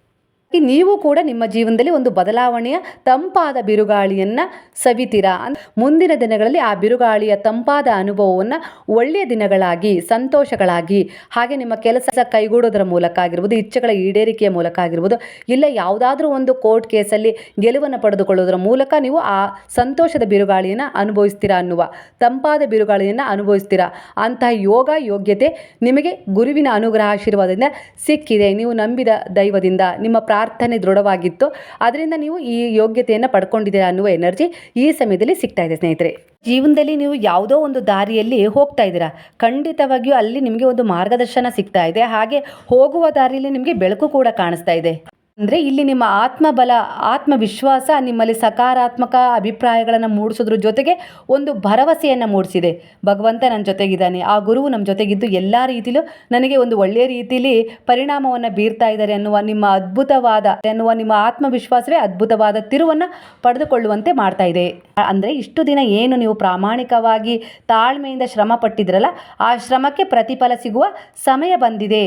S1: ನೀವು ಕೂಡ ನಿಮ್ಮ ಜೀವನದಲ್ಲಿ ಒಂದು ಬದಲಾವಣೆಯ ತಂಪಾದ ಬಿರುಗಾಳಿಯನ್ನು ಸವಿತೀರಾ? ಮುಂದಿನ ದಿನಗಳಲ್ಲಿ ಆ ಬಿರುಗಾಳಿಯ ತಂಪಾದ ಅನುಭವವನ್ನು ಒಳ್ಳೆಯ ದಿನಗಳಾಗಿ, ಸಂತೋಷಗಳಾಗಿ, ಹಾಗೆ ನಿಮ್ಮ ಕೆಲಸ ಕೈಗೂಡೋದರ ಮೂಲಕ ಆಗಿರ್ಬೋದು, ಇಚ್ಛೆಗಳ ಈಡೇರಿಕೆಯ ಮೂಲಕ ಆಗಿರ್ಬೋದು, ಇಲ್ಲ ಯಾವುದಾದ್ರೂ ಒಂದು ಕೋರ್ಟ್ ಕೇಸಲ್ಲಿ ಗೆಲುವನ್ನು ಪಡೆದುಕೊಳ್ಳೋದ್ರ ಮೂಲಕ ನೀವು ಆ ಸಂತೋಷದ ಬಿರುಗಾಳಿಯನ್ನು ಅನುಭವಿಸ್ತೀರಾ ಅನ್ನುವ, ತಂಪಾದ ಬಿರುಗಾಳಿಯನ್ನು ಅನುಭವಿಸ್ತೀರಾ? ಅಂತಹ ಯೋಗ ಯೋಗ್ಯತೆ ನಿಮಗೆ ಗುರುವಿನ ಅನುಗ್ರಹ ಆಶೀರ್ವಾದದಿಂದ ಸಿಕ್ಕಿದೆ. ನೀವು ನಂಬಿದ ದೈವದಿಂದ, ನಿಮ್ಮ ಪ್ರಾರ್ಥನೆ ದೃಢವಾಗಿತ್ತು. ಅದರಿಂದ ನೀವು ಈ ಯೋಗ್ಯತೆಯನ್ನು ಪಡ್ಕೊಂಡಿದ್ದೀರಾ ಅನ್ನುವ ಎನರ್ಜಿ ಈ ಸಮಯದಲ್ಲಿ ಸಿಗ್ತಾ ಇದೆ ಸ್ನೇಹಿತರೆ. ಜೀವನದಲ್ಲಿ ನೀವು ಯಾವುದೋ ಒಂದು ದಾರಿಯಲ್ಲಿ ಹೋಗ್ತಾ ಇದ್ದೀರಾ. ಖಂಡಿತವಾಗಿಯೂ ಅಲ್ಲಿ ನಿಮಗೆ ಒಂದು ಮಾರ್ಗದರ್ಶನ ಸಿಗ್ತಾ ಇದೆ. ಹಾಗೆ ಹೋಗುವ ದಾರಿಯಲ್ಲಿ ನಿಮಗೆ ಬೆಳಕು ಕೂಡ ಕಾಣಿಸ್ತಾ ಇದೆ. ಅಂದರೆ ಇಲ್ಲಿ ನಿಮ್ಮ ಆತ್ಮಬಲ, ಆತ್ಮವಿಶ್ವಾಸ, ನಿಮ್ಮಲ್ಲಿ ಸಕಾರಾತ್ಮಕ ಅಭಿಪ್ರಾಯಗಳನ್ನು ಮೂಡಿಸೋದ್ರ ಜೊತೆಗೆ ಒಂದು ಭರವಸೆಯನ್ನು ಮೂಡಿಸಿದೆ. ಭಗವಂತ ನನ್ನ ಜೊತೆಗಿದ್ದಾನೆ. ಆ ಗುರುವು ನಮ್ಮ ಜೊತೆಗಿದ್ದು ಎಲ್ಲ ರೀತಿಯಲ್ಲೂ ನನಗೆ ಒಂದು ಒಳ್ಳೆಯ ರೀತಿಯಲ್ಲಿ ಪರಿಣಾಮವನ್ನು ಬೀರ್ತಾ ಇದ್ದಾರೆ ಅನ್ನುವ ನಿಮ್ಮ ಅದ್ಭುತವಾದ, ಅನ್ನುವ ನಿಮ್ಮ ಆತ್ಮವಿಶ್ವಾಸವೇ ಅದ್ಭುತವಾದ ತಿರುವನ್ನು ಪಡೆದುಕೊಳ್ಳುವಂತೆ ಮಾಡ್ತಾ ಇದೆ. ಅಂದರೆ ಇಷ್ಟು ದಿನ ಏನು ನೀವು ಪ್ರಾಮಾಣಿಕವಾಗಿ ತಾಳ್ಮೆಯಿಂದ ಶ್ರಮ ಪಟ್ಟಿದ್ರಲ್ಲ, ಆ ಶ್ರಮಕ್ಕೆ ಪ್ರತಿಫಲ ಸಿಗುವ ಸಮಯ ಬಂದಿದೆ.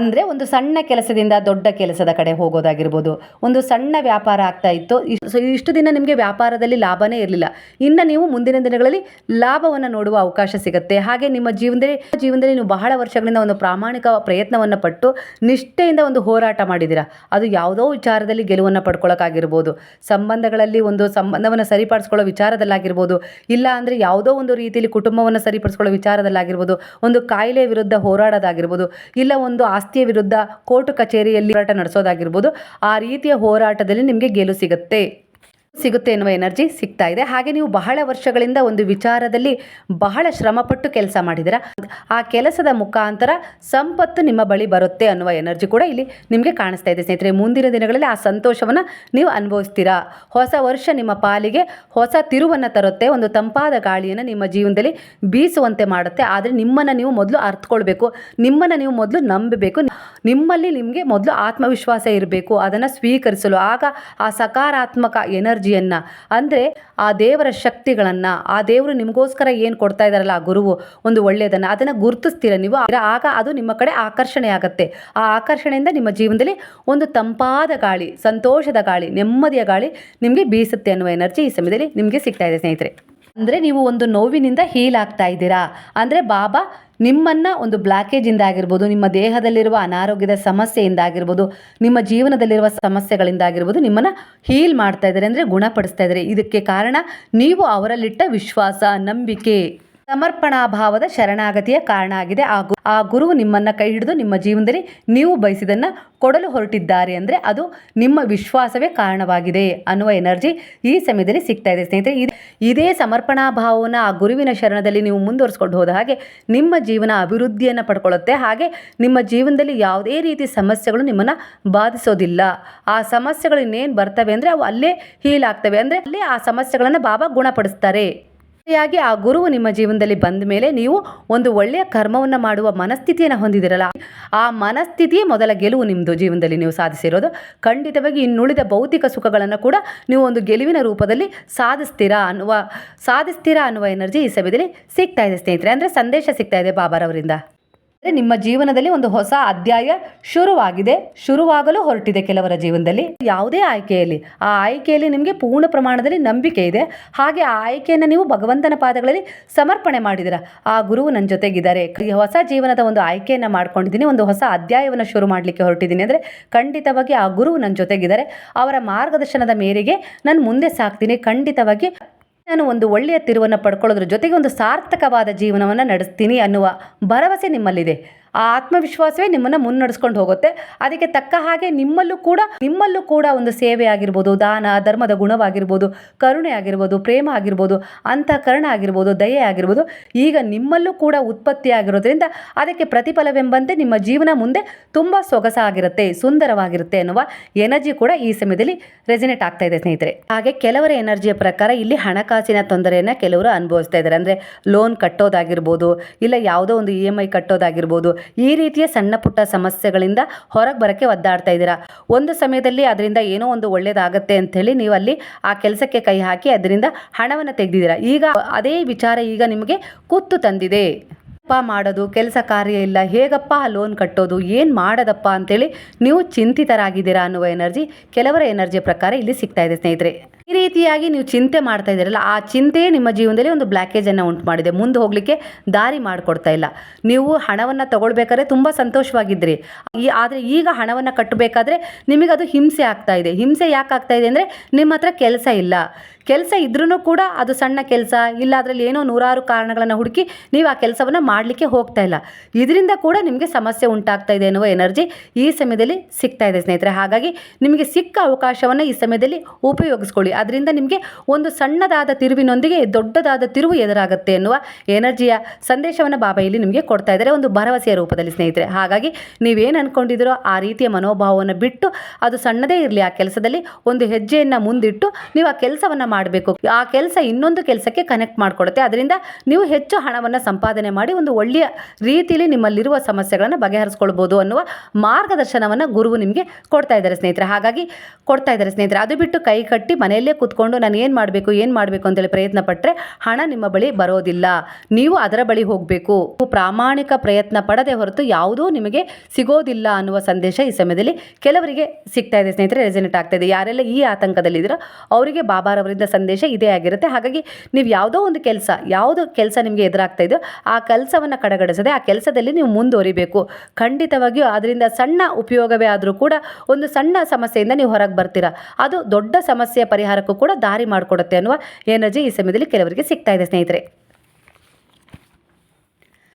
S1: ಅಂದರೆ ಒಂದು ಸಣ್ಣ ಕೆಲಸದಿಂದ ದೊಡ್ಡ ಕೆಲಸದ ಕಡೆ ಹೋಗೋದಾಗಿರ್ಬೋದು. ಒಂದು ಸಣ್ಣ ವ್ಯಾಪಾರ ಆಗ್ತಾ ಇತ್ತು. ಇಷ್ಟು ಸೊ ಇಷ್ಟು ದಿನ ನಿಮಗೆ ವ್ಯಾಪಾರದಲ್ಲಿ ಲಾಭನೇ ಇರಲಿಲ್ಲ. ಇನ್ನು ನೀವು ಮುಂದಿನ ದಿನಗಳಲ್ಲಿ ಲಾಭವನ್ನು ನೋಡುವ ಅವಕಾಶ ಸಿಗುತ್ತೆ. ಹಾಗೆ ನಿಮ್ಮ ಜೀವನದಲ್ಲಿ ಜೀವನದಲ್ಲಿ ನೀವು ಬಹಳ ವರ್ಷಗಳಿಂದ ಒಂದು ಪ್ರಾಮಾಣಿಕ ಪ್ರಯತ್ನವನ್ನು ಪಟ್ಟು ನಿಷ್ಠೆಯಿಂದ ಒಂದು ಹೋರಾಟ ಮಾಡಿದ್ದೀರಾ ಅದು ಯಾವುದೋ ವಿಚಾರದಲ್ಲಿ ಗೆಲುವನ್ನು ಪಡ್ಕೊಳ್ಳೋಕ್ಕಾಗಿರ್ಬೋದು ಸಂಬಂಧಗಳಲ್ಲಿ ಒಂದು ಸಂಬಂಧವನ್ನು ಸರಿಪಡಿಸ್ಕೊಳ್ಳೋ ವಿಚಾರದಲ್ಲಾಗಿರ್ಬೋದು. ಇಲ್ಲ ಅಂದರೆ ಯಾವುದೋ ಒಂದು ರೀತಿಯಲ್ಲಿ ಕುಟುಂಬವನ್ನು ಸರಿಪಡಿಸ್ಕೊಳ್ಳೋ ವಿಚಾರದಲ್ಲಾಗಿರ್ಬೋದು. ಒಂದು ಕಾಯಿಲೆ ವಿರುದ್ಧ ಹೋರಾಡೋದಾಗಿರ್ಬೋದು. ಇಲ್ಲ ಒಂದು ಆಸ್ತಿಯ ವಿರುದ್ಧ ಕೋರ್ಟ್ ಕಚೇರಿಯಲ್ಲಿ ಹೋರಾಟ ನಡೆಸೋದಾಗಿರ್ಬೋದು ಆ ರೀತಿಯ ಹೋರಾಟದಲ್ಲಿ ನಿಮಗೆ ಗೆಲುವು ಸಿಗುತ್ತೆ. ಸಿಗುತ್ತೆ ಎನ್ನುವ ಎನರ್ಜಿ ಸಿಗ್ತಾ ಇದೆ. ಹಾಗೆ ನೀವು ಬಹಳ ವರ್ಷಗಳಿಂದ ಒಂದು ವಿಚಾರದಲ್ಲಿ ಬಹಳ ಶ್ರಮಪಟ್ಟು ಕೆಲಸ ಮಾಡಿದಿರ ಆ ಕೆಲಸದ ಮುಖಾಂತರ ಸಂಪತ್ತು ನಿಮ್ಮ ಬಳಿ ಬರುತ್ತೆ ಅನ್ನುವ ಎನರ್ಜಿ ಕೂಡ ಇಲ್ಲಿ ನಿಮಗೆ ಕಾಣಿಸ್ತಾ ಇದೆ ಸ್ನೇಹಿತರೆ. ಮುಂದಿನ ದಿನಗಳಲ್ಲಿ ಆ ಸಂತೋಷವನ್ನು ನೀವು ಅನುಭವಿಸ್ತೀರಾ? ಹೊಸ ವರ್ಷ ನಿಮ್ಮ ಪಾಲಿಗೆ ಹೊಸ ತಿರುವನ್ನು ತರುತ್ತೆ. ಒಂದು ತಂಪಾದ ಗಾಳಿಯನ್ನು ನಿಮ್ಮ ಜೀವನದಲ್ಲಿ ಬೀಸುವಂತೆ ಮಾಡುತ್ತೆ. ಆದರೆ ನಿಮ್ಮನ್ನು ನೀವು ಮೊದಲು ಅರ್ಥಕೊಳ್ಬೇಕು ನಿಮ್ಮನ್ನು ನೀವು ಮೊದಲು ನಂಬಬೇಕು. ನಿಮ್ಮಲ್ಲಿ ನಿಮಗೆ ಮೊದಲು ಆತ್ಮವಿಶ್ವಾಸ ಇರಬೇಕು. ಅದನ್ನು ಸ್ವೀಕರಿಸಲು. ಆಗ ಆ ಸಕಾರಾತ್ಮಕ ಎನರ್ಜಿಯನ್ನು ಅಂದರೆ ಆ ದೇವರ ಶಕ್ತಿಗಳನ್ನು, ಆ ದೇವರು ನಿಮಗೋಸ್ಕರ ಏನು ಕೊಡ್ತಾ ಇದ್ದಾರಲ್ಲ ಆ ಗುರುವು, ಒಂದು ಒಳ್ಳೆಯದನ್ನು, ಅದನ್ನು ಗುರುತಿಸ್ತೀರ ನೀವು? ಆಗ ಅದು ನಿಮ್ಮ ಕಡೆ ಆಕರ್ಷಣೆ ಆಗುತ್ತೆ ಆ ಆಕರ್ಷಣೆಯಿಂದ ನಿಮ್ಮ ಜೀವನದಲ್ಲಿ ಒಂದು ತಂಪಾದ ಗಾಳಿ, ಸಂತೋಷದ ಗಾಳಿ, ನೆಮ್ಮದಿಯ ಗಾಳಿ ನಿಮಗೆ ಬೀಸುತ್ತೆ ಅನ್ನುವ ಎನರ್ಜಿ ಈ ಸಮಯದಲ್ಲಿ ನಿಮಗೆ ಸಿಗ್ತಾ ಇದೆ ಸ್ನೇಹಿತರೆ. ಅಂದರೆ ನೀವು ಒಂದು ನೋವಿನಿಂದ ಹೀಲ್ ಆಗ್ತಾ ಇದ್ದೀರಾ. ಅಂದರೆ ಬಾಬಾ, ನಿಮ್ಮನ್ನು ಒಂದು ಬ್ಲಾಕೇಜಿಂದ ಆಗಿರ್ಬೋದು, ನಿಮ್ಮ ದೇಹದಲ್ಲಿರುವ ಅನಾರೋಗ್ಯದ ಸಮಸ್ಯೆಯಿಂದ ಆಗಿರ್ಬೋದು, ನಿಮ್ಮ ಜೀವನದಲ್ಲಿರುವ ಸಮಸ್ಯೆಗಳಿಂದ ಆಗಿರ್ಬೋದು, ನಿಮ್ಮನ್ನು ಹೀಲ್ ಮಾಡ್ತಾ ಇದ್ದಾರೆ, ಅಂದರೆ ಗುಣಪಡಿಸ್ತಾ ಇದ್ದಾರೆ. ಇದಕ್ಕೆ ಕಾರಣ ನೀವು ಅವರಲ್ಲಿಟ್ಟ ವಿಶ್ವಾಸ, ನಂಬಿಕೆ. ಸಮರ್ಪಣಾ ಭಾವದ ಶರಣಾಗತಿಯ ಕಾರಣ ಆಗಿದೆ. ಆ ಗುರು ನಿಮ್ಮನ್ನು ಕೈ ಹಿಡಿದು ನಿಮ್ಮ ಜೀವನದಲ್ಲಿ ನೀವು ಬಯಸಿದನ್ನ ಕೊಡಲು ಹೊರಟಿದ್ದಾರೆ ಅಂದರೆ ಅದು ನಿಮ್ಮ ವಿಶ್ವಾಸವೇ ಕಾರಣವಾಗಿದೆ ಅನ್ನುವ ಎನರ್ಜಿ ಈ ಸಮಯದಲ್ಲಿ ಸಿಗ್ತಾ ಇದೆ. ಸ್ನೇಹಿತರೆ, ಇದೇ ಸಮರ್ಪಣಾ ಭಾವವನ್ನು ಆ ಗುರುವಿನ ಶರಣದಲ್ಲಿ ನೀವು ಮುಂದುವರಿಸ್ಕೊಂಡು ಹೋದ ಹಾಗೆ ನಿಮ್ಮ ಜೀವನ ಅಭಿವೃದ್ಧಿಯನ್ನು ಪಡ್ಕೊಳ್ಳುತ್ತೆ. ಹಾಗೆ ನಿಮ್ಮ ಜೀವನದಲ್ಲಿ ಯಾವುದೇ ರೀತಿ ಸಮಸ್ಯೆಗಳು ನಿಮ್ಮನ್ನು ಬಾಧಿಸೋದಿಲ್ಲ. ಆ ಸಮಸ್ಯೆಗಳು ಇನ್ನೇನು ಬರ್ತವೆ ಅಂದರೆ ಅವು ಅಲ್ಲೇ ಹೀಲ್ ಆಗ್ತವೆ. ಅಂದರೆ ಅಲ್ಲೇ ಆ ಸಮಸ್ಯೆಗಳನ್ನು ಬಾಬಾ ಗುಣಪಡಿಸ್ತಾರೆ. ಯಾಗಿ ಆ ಗುರುವು ನಿಮ್ಮ ಜೀವನದಲ್ಲಿ ಬಂದ ಮೇಲೆ ನೀವು ಒಂದು ಒಳ್ಳೆಯ ಕರ್ಮವನ್ನು ಮಾಡುವ ಮನಸ್ಥಿತಿಯನ್ನು ಹೊಂದಿದಿರಲ್ಲ. ಆ ಮನಸ್ಥಿತಿಯೇ ಮೊದಲ ಗೆಲುವು ನಿಮ್ಮದು ಜೀವನದಲ್ಲಿ ನೀವು ಸಾಧಿಸಿರೋದು. ಖಂಡಿತವಾಗಿ ಇನ್ನುಳಿದ ಭೌತಿಕ ಸುಖಗಳನ್ನು ಕೂಡ ನೀವು ಒಂದು ಗೆಲುವಿನ ರೂಪದಲ್ಲಿ ಸಾಧಿಸ್ತೀರಾ ಅನ್ನುವ ಸಾಧಿಸ್ತೀರಾ ಅನ್ನುವ ಎನರ್ಜಿ ಈ ಸಮಯದಲ್ಲಿ ಸಿಗ್ತಾ ಇದೆ ಸ್ನೇಹಿತರೆ. ಅಂದರೆ ಸಂದೇಶ ಸಿಗ್ತಾ ಇದೆ ಬಾಬಾರವರಿಂದ. ನಿಮ್ಮ ಜೀವನದಲ್ಲಿ ಒಂದು ಹೊಸ ಅಧ್ಯಾಯ ಶುರುವಾಗಿದೆ. ಶುರುವಾಗಲು ಹೊರಟಿದೆ ಕೆಲವರ ಜೀವನದಲ್ಲಿ. ಯಾವುದೇ ಆಯ್ಕೆಯಲ್ಲಿ, ಆ ಆಯ್ಕೆಯಲ್ಲಿ ನಿಮಗೆ ಪೂರ್ಣ ಪ್ರಮಾಣದಲ್ಲಿ ನಂಬಿಕೆ ಇದೆ. ಹಾಗೆ ಆ ಆಯ್ಕೆಯನ್ನು ನೀವು ಭಗವಂತನ ಪಾದಗಳಲ್ಲಿ ಸಮರ್ಪಣೆ ಮಾಡಿದಿರ ಆ ಗುರುವು ನನ್ನ ಜೊತೆಗಿದ್ದಾರೆ. ಹೊಸ ಜೀವನದ ಒಂದು ಆಯ್ಕೆಯನ್ನು ಮಾಡ್ಕೊಂಡಿದ್ದೀನಿ. ಒಂದು ಹೊಸ ಅಧ್ಯಾಯವನ್ನು ಶುರು ಮಾಡಲಿಕ್ಕೆ ಹೊರಟಿದ್ದೀನಿ. ಅಂದರೆ ಖಂಡಿತವಾಗಿ ಆ ಗುರುವು ನನ್ನ ಜೊತೆಗಿದ್ದಾರೆ. ಅವರ ಮಾರ್ಗದರ್ಶನದ ಮೇರೆಗೆ ನಾನು ಮುಂದೆ ಸಾಕ್ತೀನಿ. ಖಂಡಿತವಾಗಿ ನಾನು ಒಂದು ಒಳ್ಳೆಯ ತಿರುವನ್ನು ಪಡ್ಕೊಳ್ಳೋದ್ರ ಜೊತೆಗೆ ಒಂದು ಸಾರ್ಥಕವಾದ ಜೀವನವನ್ನು ನಡೆಸ್ತೀನಿ ಅನ್ನುವ ಭರವಸೆ ನಿಮ್ಮಲ್ಲಿದೆ. ಆ ಆತ್ಮವಿಶ್ವಾಸವೇ ನಿಮ್ಮನ್ನು ಮುನ್ನಡೆಸ್ಕೊಂಡು ಹೋಗುತ್ತೆ. ಅದಕ್ಕೆ ತಕ್ಕ ಹಾಗೆ ನಿಮ್ಮಲ್ಲೂ ಕೂಡ ನಿಮ್ಮಲ್ಲೂ ಕೂಡ ಒಂದು ಸೇವೆ ಆಗಿರ್ಬೋದು, ದಾನ, ಧರ್ಮದ ಗುಣವಾಗಿರ್ಬೋದು, ಕರುಣೆ ಆಗಿರ್ಬೋದು, ಪ್ರೇಮ ಆಗಿರ್ಬೋದು ಅಂತಃಕರಣ ಆಗಿರ್ಬೋದು, ದಯೆ ಆಗಿರ್ಬೋದು, ಈಗ ನಿಮ್ಮಲ್ಲೂ ಕೂಡ ಉತ್ಪತ್ತಿಯಾಗಿರೋದ್ರಿಂದ ಅದಕ್ಕೆ ಪ್ರತಿಫಲವೆಂಬಂತೆ ನಿಮ್ಮ ಜೀವನ ಮುಂದೆ ತುಂಬ ಸೊಗಸಾಗಿರುತ್ತೆ, ಸುಂದರವಾಗಿರುತ್ತೆ ಅನ್ನುವ ಎನರ್ಜಿ ಕೂಡ ಈ ಸಮಯದಲ್ಲಿ ರೆಸಿನೇಟ್ ಆಗ್ತಾ ಇದೆ ಸ್ನೇಹಿತರೆ. ಹಾಗೆ ಕೆಲವರ ಎನರ್ಜಿಯ ಪ್ರಕಾರ ಇಲ್ಲಿ ಹಣಕಾಸಿನ ತೊಂದರೆಯನ್ನು ಕೆಲವರು ಅನುಭವಿಸ್ತಾ ಇದ್ದಾರೆ. ಅಂದರೆ ಲೋನ್ ಕಟ್ಟೋದಾಗಿರ್ಬೋದು, ಇಲ್ಲ ಯಾವುದೋ ಒಂದು ಇ ಎಂ ಐ ಕಟ್ಟೋದಾಗಿರ್ಬೋದು ಈ ರೀತಿಯ ಸಣ್ಣ ಪುಟ್ಟ ಸಮಸ್ಯೆಗಳಿಂದ ಹೊರಗೆ ಬರೋಕ್ಕೆ ಒದ್ದಾಡ್ತಾ ಇದ್ದೀರಾ? ಒಂದು ಸಮಯದಲ್ಲಿ ಅದರಿಂದ ಏನೋ ಒಂದು ಒಳ್ಳೇದಾಗತ್ತೆ ಅಂಥೇಳಿ ನೀವು ಅಲ್ಲಿ ಆ ಕೆಲಸಕ್ಕೆ ಕೈ ಹಾಕಿ ಅದರಿಂದ ಹಣವನ್ನು ತೆಗೆದಿದ್ದೀರಾ? ಈಗ ಅದೇ ವಿಚಾರ ಈಗ ನಿಮಗೆ ಕುತ್ತು ತಂದಿದೆ. ಅಪ್ಪ ಮಾಡೋದು, ಕೆಲಸ ಕಾರ್ಯ ಇಲ್ಲ, ಹೇಗಪ್ಪ ಆ ಲೋನ್ ಕಟ್ಟೋದು, ಏನು ಮಾಡೋದಪ್ಪ ಅಂತೇಳಿ ನೀವು ಚಿಂತಿತರಾಗಿದ್ದೀರಾ ಅನ್ನುವ ಎನರ್ಜಿ ಕೆಲವರ ಎನರ್ಜಿ ಪ್ರಕಾರ ಇಲ್ಲಿ ಸಿಗ್ತಾ ಇದೆ ಸ್ನೇಹಿತರೆ. ಈ ರೀತಿಯಾಗಿ ನೀವು ಚಿಂತೆ ಮಾಡ್ತಾ ಇದ್ದೀರಲ್ಲ, ಆ ಚಿಂತೆಯೇ ನಿಮ್ಮ ಜೀವನದಲ್ಲಿ ಒಂದು ಬ್ಲ್ಯಾಕೇಜನ್ನು ಉಂಟು ಮಾಡಿದೆ. ಮುಂದೆ ಹೋಗಲಿಕ್ಕೆ ದಾರಿ ಮಾಡಿಕೊಡ್ತಾ ಇಲ್ಲ. ನೀವು ಹಣವನ್ನು ತಗೊಳ್ಬೇಕಾದ್ರೆ ತುಂಬ ಸಂತೋಷವಾಗಿದ್ದಿರಿ. ಈ, ಆದರೆ ಈಗ ಹಣವನ್ನು ಕಟ್ಟಬೇಕಾದ್ರೆ ನಿಮಗೆ ಅದು ಹಿಂಸೆ ಆಗ್ತಾ ಇದೆ. ಹಿಂಸೆ ಯಾಕೆ ಆಗ್ತಾ ಇದೆ ಅಂದರೆ ನಿಮ್ಮ ಹತ್ರ ಕೆಲಸ ಇಲ್ಲ. ಕೆಲಸ ಇದ್ರೂ ಕೂಡ ಅದು ಸಣ್ಣ ಕೆಲಸ ಇಲ್ಲ ಅದರಲ್ಲಿ ಏನೋ ನೂರಾರು ಕಾರಣಗಳನ್ನು ಹುಡುಕಿ ನೀವು ಆ ಕೆಲಸವನ್ನು ಮಾಡಲಿಕ್ಕೆ ಹೋಗ್ತಾ ಇಲ್ಲ. ಇದರಿಂದ ಕೂಡ ನಿಮಗೆ ಸಮಸ್ಯೆ ಉಂಟಾಗ್ತಾ ಇದೆ ಎನ್ನುವ ಎನರ್ಜಿ ಈ ಸಮಯದಲ್ಲಿ ಸಿಗ್ತಾ ಇದೆ ಸ್ನೇಹಿತರೆ. ಹಾಗಾಗಿ ನಿಮಗೆ ಸಿಕ್ಕ ಅವಕಾಶವನ್ನು ಈ ಸಮಯದಲ್ಲಿ ಉಪಯೋಗಿಸ್ಕೊಳ್ಳಿ. ಅದರಿಂದ ನಿಮಗೆ ಒಂದು ಸಣ್ಣದಾದ ತಿರುವಿನೊಂದಿಗೆ ದೊಡ್ಡದಾದ ತಿರುವು ಎದುರಾಗುತ್ತೆ ಎನ್ನುವ ಎನರ್ಜಿಯ ಸಂದೇಶವನ್ನು ಬಾಬಾ ಇಲ್ಲಿ ನಿಮಗೆ ಕೊಡ್ತಾ ಇದ್ದಾರೆ ಒಂದು ಭರವಸೆಯ ರೂಪದಲ್ಲಿ ಸ್ನೇಹಿತರೆ. ಹಾಗಾಗಿ ನೀವೇನು ಅಂದ್ಕೊಂಡಿದ್ದೀರೋ ಆ ರೀತಿಯ ಮನೋಭಾವವನ್ನು ಬಿಟ್ಟು ಅದು ಸಣ್ಣದೇ ಇರಲಿ ಆ ಕೆಲಸದಲ್ಲಿ ಒಂದು ಹೆಜ್ಜೆಯನ್ನು ಮುಂದಿಟ್ಟು ನೀವು ಆ ಕೆಲಸವನ್ನು ಮಾಡಬೇಕು. ಆ ಕೆಲಸ ಇನ್ನೊಂದು ಕೆಲಸಕ್ಕೆ ಕನೆಕ್ಟ್ ಮಾಡಿಕೊಡುತ್ತೆ ಅದರಿಂದ ನೀವು ಹೆಚ್ಚು ಹಣವನ್ನು ಸಂಪಾದನೆ ಮಾಡಿ ಒಂದು ಒಳ್ಳೆಯ ರೀತಿಯಲ್ಲಿ ನಿಮ್ಮಲ್ಲಿರುವ ಸಮಸ್ಯೆಗಳನ್ನು ಬಗೆಹರಿಸ್ಕೊಳ್ಬೋದು ಅನ್ನುವ ಮಾರ್ಗದರ್ಶನವನ್ನು ಗುರುವು ನಿಮಗೆ ಕೊಡ್ತಾ ಇದ್ದಾರೆ ಸ್ನೇಹಿತರೆ. ಹಾಗಾಗಿ ಕೊಡ್ತಾ ಇದ್ದಾರೆ ಸ್ನೇಹಿತರೆ. ಅದು ಬಿಟ್ಟು ಕೈ ಕಟ್ಟಿ ಮನೆಯಲ್ಲೇ ಕೂತ್ಕೊಂಡು ನಾನು ಏನು ಮಾಡಬೇಕು ಏನು ಮಾಡಬೇಕು ಅಂತೇಳಿ ಪ್ರಯತ್ನ ಪಟ್ಟರೆ ಹಣ ನಿಮ್ಮ ಬಳಿ ಬರೋದಿಲ್ಲ. ನೀವು ಅದರ ಬಳಿ ಹೋಗಬೇಕು. ಪ್ರಾಮಾಣಿಕ ಪ್ರಯತ್ನ ಪಡದೆ ಹೊರತು ಯಾವುದೂ ನಿಮಗೆ ಸಿಗೋದಿಲ್ಲ ಅನ್ನುವ ಸಂದೇಶ ಈ ಸಮಯದಲ್ಲಿ ಕೆಲವರಿಗೆ ಸಿಗ್ತಾ ಇದೆ ಸ್ನೇಹಿತರೆ. ರೆಸಿನೆಟ್ ಆಗ್ತಾ ಇದೆ. ಯಾರೆಲ್ಲ ಈ ಆತಂಕದಲ್ಲಿದ್ದೀರೋ ಅವರಿಗೆ ಬಾಬಾರವರಿಂದ ಸಂದೇಶ ಇದೇ ಆಗಿರುತ್ತೆ. ಹಾಗಾಗಿ ನೀವು ಯಾವುದೋ ಒಂದು ಕೆಲಸ, ಯಾವುದೋ ಕೆಲಸ ನಿಮಗೆ ಎದುರಾಗ್ತಾ ಇದೆಯೋ ಆ ಕೆಲಸವನ್ನು ಕಡೆಗಣಿಸದೆ ಆ ಕೆಲಸದಲ್ಲಿ ನೀವು ಮುಂದುವರಿಬೇಕು. ಖಂಡಿತವಾಗಿಯೂ ಅದರಿಂದ ಸಣ್ಣ ಉಪಯೋಗವೇ ಆದರೂ ಕೂಡ ಒಂದು ಸಣ್ಣ ಸಮಸ್ಯೆಯಿಂದ ನೀವು ಹೊರಗೆ ಬರ್ತೀರಾ? ಅದು ದೊಡ್ಡ ಸಮಸ್ಯೆಯ ಪರಿಹಾರಕ್ಕೂ ಕೂಡ ದಾರಿ ಮಾಡಿಕೊಡುತ್ತೆ ಅನ್ನುವ ಎನರ್ಜಿ ಈ ಸಮಯದಲ್ಲಿ ಕೆಲವರಿಗೆ ಸಿಗ್ತಾ ಇದೆ ಸ್ನೇಹಿತರೆ.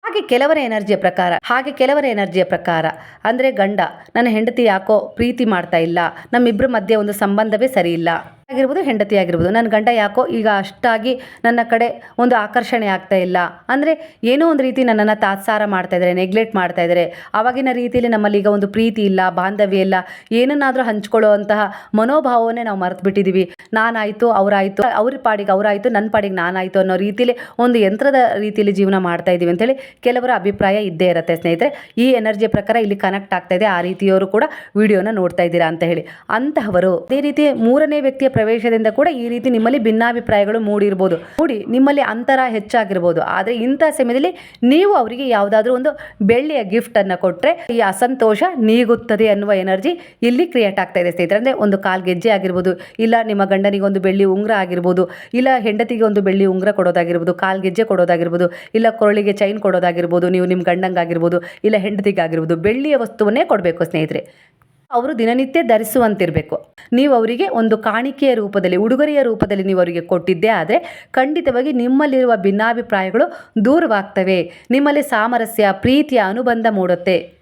S1: ಹಾಗೆ ಕೆಲವರ ಎನರ್ಜಿಯ ಪ್ರಕಾರ, ಹಾಗೆ ಕೆಲವರ ಎನರ್ಜಿಯ ಪ್ರಕಾರ, ಅಂದರೆ ಗಂಡ, ನನ್ನ ಹೆಂಡತಿ ಯಾಕೋ ಪ್ರೀತಿ ಮಾಡ್ತಾ ಇಲ್ಲ ನಮ್ಮಿಬ್ಬರ ಮಧ್ಯೆ ಒಂದು ಸಂಬಂಧವೇ ಸರಿ ಇಲ್ಲ. ಆಗಿರ್ಬೋದು ಹೆಂಡತಿ ಆಗಿರ್ಬೋದು. ನನ್ನ ಗಂಡ ಯಾಕೋ ಈಗ ಅಷ್ಟಾಗಿ ನನ್ನ ಕಡೆ ಒಂದು ಆಕರ್ಷಣೆ ಆಗ್ತಾ ಇಲ್ಲ. ಅಂದರೆ ಏನೋ ಒಂದು ರೀತಿ ನನ್ನನ್ನು ತಾತ್ಸಾರ ಮಾಡ್ತಾ ಇದ್ದಾರೆ ನೆಗ್ಲೆಕ್ಟ್ ಮಾಡ್ತಾ ಇದ್ದಾರೆ ಆವಾಗಿನ ರೀತಿಯಲ್ಲಿ ನಮ್ಮಲ್ಲಿ ಈಗ ಒಂದು ಪ್ರೀತಿ ಇಲ್ಲ, ಬಾಂಧವ್ಯ ಇಲ್ಲ. ಏನನ್ನಾದರೂ ಹಂಚ್ಕೊಳ್ಳುವಂತಹ ಮನೋಭಾವವನ್ನೇ ನಾವು ಮರೆತು ಬಿಟ್ಟಿದ್ದೀವಿ ನಾನಾಯಿತು, ಅವರಾಯಿತು, ಅವ್ರ ಪಾಡಿಗೆ ಅವರಾಯಿತು ನನ್ನ ಪಾಡಿಗೆ ನಾನಾಯಿತು ಅನ್ನೋ ರೀತಿಯಲ್ಲಿ ಒಂದು ಯಂತ್ರದ ರೀತಿಯಲ್ಲಿ ಜೀವನ ಮಾಡ್ತಾ ಇದ್ದೀವಿ ಅಂತೇಳಿ ಕೆಲವರ ಅಭಿಪ್ರಾಯ ಇದ್ದೇ ಇರುತ್ತೆ ಸ್ನೇಹಿತರೆ. ಈ ಎನರ್ಜಿ ಪ್ರಕಾರ ಇಲ್ಲಿ ಕನೆಕ್ಟ್ ಆಗ್ತಾ ಇದೆ. ಆ ರೀತಿಯವರು ಕೂಡ ವಿಡಿಯೋನ ನೋಡ್ತಾ ಇದ್ದೀರಾ ಅಂತ ಹೇಳಿ. ಅಂತಹವರು ಅದೇ ರೀತಿ ಮೂರನೇ ವ್ಯಕ್ತಿಯ ಪ್ರವೇಶದಿಂದ ಕೂಡ ಈ ರೀತಿ ನಿಮ್ಮಲ್ಲಿ ಭಿನ್ನಾಭಿಪ್ರಾಯಗಳು ಮೂಡಿರ್ಬೋದು. ಮೂಡಿ ನಿಮ್ಮಲ್ಲಿ ಅಂತರ ಹೆಚ್ಚಾಗಿರ್ಬೋದು. ಆದರೆ ಇಂಥ ಸಮಯದಲ್ಲಿ ನೀವು ಅವರಿಗೆ ಯಾವುದಾದ್ರೂ ಒಂದು ಬೆಳ್ಳಿಯ ಗಿಫ್ಟನ್ನು ಕೊಟ್ಟರೆ ಈ ಅಸಂತೋಷ ನೀಗುತ್ತದೆ ಅನ್ನುವ ಎನರ್ಜಿ ಇಲ್ಲಿ ಕ್ರಿಯೇಟ್ ಆಗ್ತಾ ಇದೆ ಸ್ನೇಹಿತರೆ. ಅಂದರೆ ಒಂದು ಕಾಲು ಗೆಜ್ಜೆ ಆಗಿರ್ಬೋದು, ಇಲ್ಲ ನಿಮ್ಮ ಗಂಡನಿಗೆ ಒಂದು ಬೆಳ್ಳಿ ಉಂಗುರ ಆಗಿರ್ಬೋದು, ಇಲ್ಲ ಹೆಂಡತಿಗೆ ಒಂದು ಬೆಳ್ಳಿ ಉಂಗುರ ಕೊಡೋದಾಗಿರ್ಬೋದು, ಕಾಲು ಗೆಜ್ಜೆ ಕೊಡೋದಾಗಿರ್ಬೋದು, ಇಲ್ಲ ಕೊರಳಿಗೆ ಚೈನ್ ಕೊಡೋದಾಗಿರ್ಬೋದು, ನೀವು ನಿಮ್ಮ ಗಂಡಂಗಾಗಿರ್ಬೋದು, ಇಲ್ಲ ಹೆಂಡತಿಗಾಗಿರ್ಬೋದು, ಬೆಳ್ಳಿಯ ವಸ್ತುವನ್ನೇ ಕೊಡಬೇಕು ಸ್ನೇಹಿತರೆ. ಅವರು ದಿನನಿತ್ಯ ಧರಿಸುವಂತಿರಬೇಕು. ನೀವು ಅವರಿಗೆ ಒಂದು ಕಾಣಿಕೆಯ ರೂಪದಲ್ಲಿ, ಉಡುಗೊರೆಯ ರೂಪದಲ್ಲಿ ನೀವು ಅವರಿಗೆ ಕೊಟ್ಟಿದ್ದೇ ಆದರೆ, ಖಂಡಿತವಾಗಿ ನಿಮ್ಮಲ್ಲಿರುವ ಭಿನ್ನಾಭಿಪ್ರಾಯಗಳು ದೂರವಾಗ್ತವೆ. ನಿಮ್ಮಲ್ಲಿ ಸಾಮರಸ್ಯ, ಪ್ರೀತಿಯ ಅನುಬಂಧ ಮೂಡುತ್ತೆ.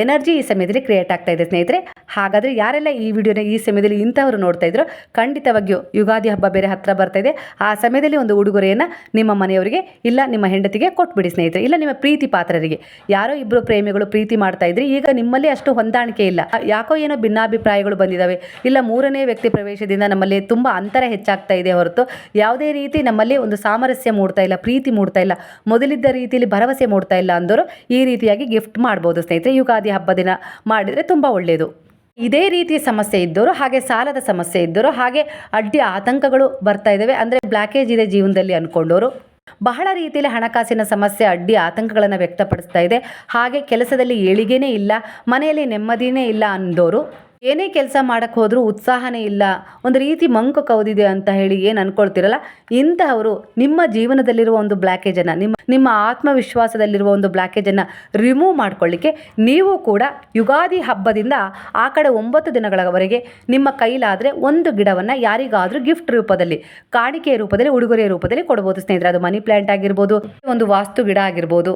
S1: ಎನರ್ಜಿ ಈ ಸಮಯದಲ್ಲಿ ಕ್ರಿಯೇಟ್ ಆಗ್ತಾ ಇದೆ ಸ್ನೇಹಿತರೆ. ಹಾಗಾದರೆ ಯಾರೆಲ್ಲ ಈ ವಿಡಿಯೋನ ಈ ಸಮಯದಲ್ಲಿ ಇಂಥವ್ರು ನೋಡ್ತಾ ಇದ್ರು, ಖಂಡಿತವಾಗಿಯೂ ಯುಗಾದಿ ಹಬ್ಬ ಬೇರೆ ಹತ್ರ ಬರ್ತಾ ಇದೆ. ಆ ಸಮಯದಲ್ಲಿ ಒಂದು ಉಡುಗೊರೆಯನ್ನು ನಿಮ್ಮ ಮನೆಯವರಿಗೆ ಇಲ್ಲ ನಿಮ್ಮ ಹೆಂಡತಿಗೆ ಕೊಟ್ಬಿಡಿ ಸ್ನೇಹಿತರೆ. ಇಲ್ಲ ನಿಮ್ಮ ಪ್ರೀತಿ ಪಾತ್ರರಿಗೆ. ಯಾರೋ ಇಬ್ಬರು ಪ್ರೇಮಿಗಳು ಪ್ರೀತಿ ಮಾಡ್ತಾ ಇದ್ರಿ, ಈಗ ನಿಮ್ಮಲ್ಲಿ ಅಷ್ಟು ಹೊಂದಾಣಿಕೆ ಇಲ್ಲ. ಯಾಕೋ ಏನೋ ಭಿನ್ನಾಭಿಪ್ರಾಯಗಳು ಬಂದಿದ್ದಾವೆ ಇಲ್ಲ ಮೂರನೇ ವ್ಯಕ್ತಿ ಪ್ರವೇಶದಿಂದ ನಮ್ಮಲ್ಲಿ ತುಂಬ ಅಂತರ ಹೆಚ್ಚಾಗ್ತಾ ಇದೆ ಹೊರತು, ಯಾವುದೇ ರೀತಿ ನಮ್ಮಲ್ಲಿ ಒಂದು ಸಾಮರಸ್ಯ ಮೂಡ್ತಾ ಇಲ್ಲ, ಪ್ರೀತಿ ಮೂಡ್ತಾ ಇಲ್ಲ, ಮೊದಲಿದ್ದ ರೀತಿಯಲ್ಲಿ ಭರವಸೆ ಮೂಡ್ತಾ ಇಲ್ಲ ಅಂದರು ಈ ರೀತಿಯಾಗಿ ಗಿಫ್ಟ್ ಮಾಡ್ಬೋದು ಸ್ನೇಹಿತರೆ. ಯುಗಾದಿ ಹಬ್ಬ ದಿನ ಮಾಡಿದರೆ ತುಂಬ ಒಳ್ಳೆಯದು ಇದೇ ರೀತಿಯ ಸಮಸ್ಯೆ ಇದ್ದವರು ಹಾಗೆ ಸಾಲದ ಸಮಸ್ಯೆ ಇದ್ದವರು ಹಾಗೆ ಅಡ್ಡಿ ಆತಂಕಗಳು ಬರ್ತಾ ಇದ್ದಾವೆ ಅಂದರೆ ಬ್ಲ್ಯಾಕೇಜ್ ಇದೆ ಜೀವನದಲ್ಲಿ ಅಂದ್ಕೊಂಡವರು ಬಹಳ ರೀತಿಯಲ್ಲಿ ಹಣಕಾಸಿನ ಸಮಸ್ಯೆ, ಅಡ್ಡಿ ಆತಂಕಗಳನ್ನು ವ್ಯಕ್ತಪಡಿಸ್ತಾ ಇದೆ. ಹಾಗೆ ಕೆಲಸದಲ್ಲಿ ಏಳಿಗೆನೇ ಇಲ್ಲ, ಮನೆಯಲ್ಲಿ ನೆಮ್ಮದಿನೇ ಇಲ್ಲ ಅಂದವರು ಏನೇ ಕೆಲಸ ಮಾಡಕ್ಕೆ ಹೋದರೂ ಉತ್ಸಾಹನೇ ಇಲ್ಲ. ಒಂದು ರೀತಿ ಮಂಕು ಕವಿದಿದೆ ಅಂತ ಹೇಳಿ ಏನು ಅನ್ಕೊಳ್ತಿರಲ್ಲ? ಇಂತಹವರು ನಿಮ್ಮ ಜೀವನದಲ್ಲಿರುವ ಒಂದು ಬ್ಲ್ಯಾಕೇಜನ್ನು ನಿಮ್ಮ ನಿಮ್ಮ ಆತ್ಮವಿಶ್ವಾಸದಲ್ಲಿರುವ ಒಂದು ಬ್ಲ್ಯಾಕೇಜನ್ನು ರಿಮೂವ್ ಮಾಡ್ಕೊಳ್ಳಿಕ್ಕೆ ನೀವು ಕೂಡ ಯುಗಾದಿ ಹಬ್ಬದಿಂದ ಆ ಕಡೆ ಒಂಬತ್ತು ದಿನಗಳವರೆಗೆ ನಿಮ್ಮ ಕೈಲಾದರೆ ಒಂದು ಗಿಡವನ್ನು ಯಾರಿಗಾದರೂ ಗಿಫ್ಟ್ ರೂಪದಲ್ಲಿ, ಕಾಣಿಕೆ ರೂಪದಲ್ಲಿ ಉಡುಗೊರೆಯ ರೂಪದಲ್ಲಿ ಕೊಡ್ಬೋದು ಸ್ನೇಹಿತರೆ. ಅದು ಮನಿ ಪ್ಲ್ಯಾಂಟ್ ಆಗಿರ್ಬೋದು, ಒಂದು ವಾಸ್ತು ಗಿಡ ಆಗಿರ್ಬೋದು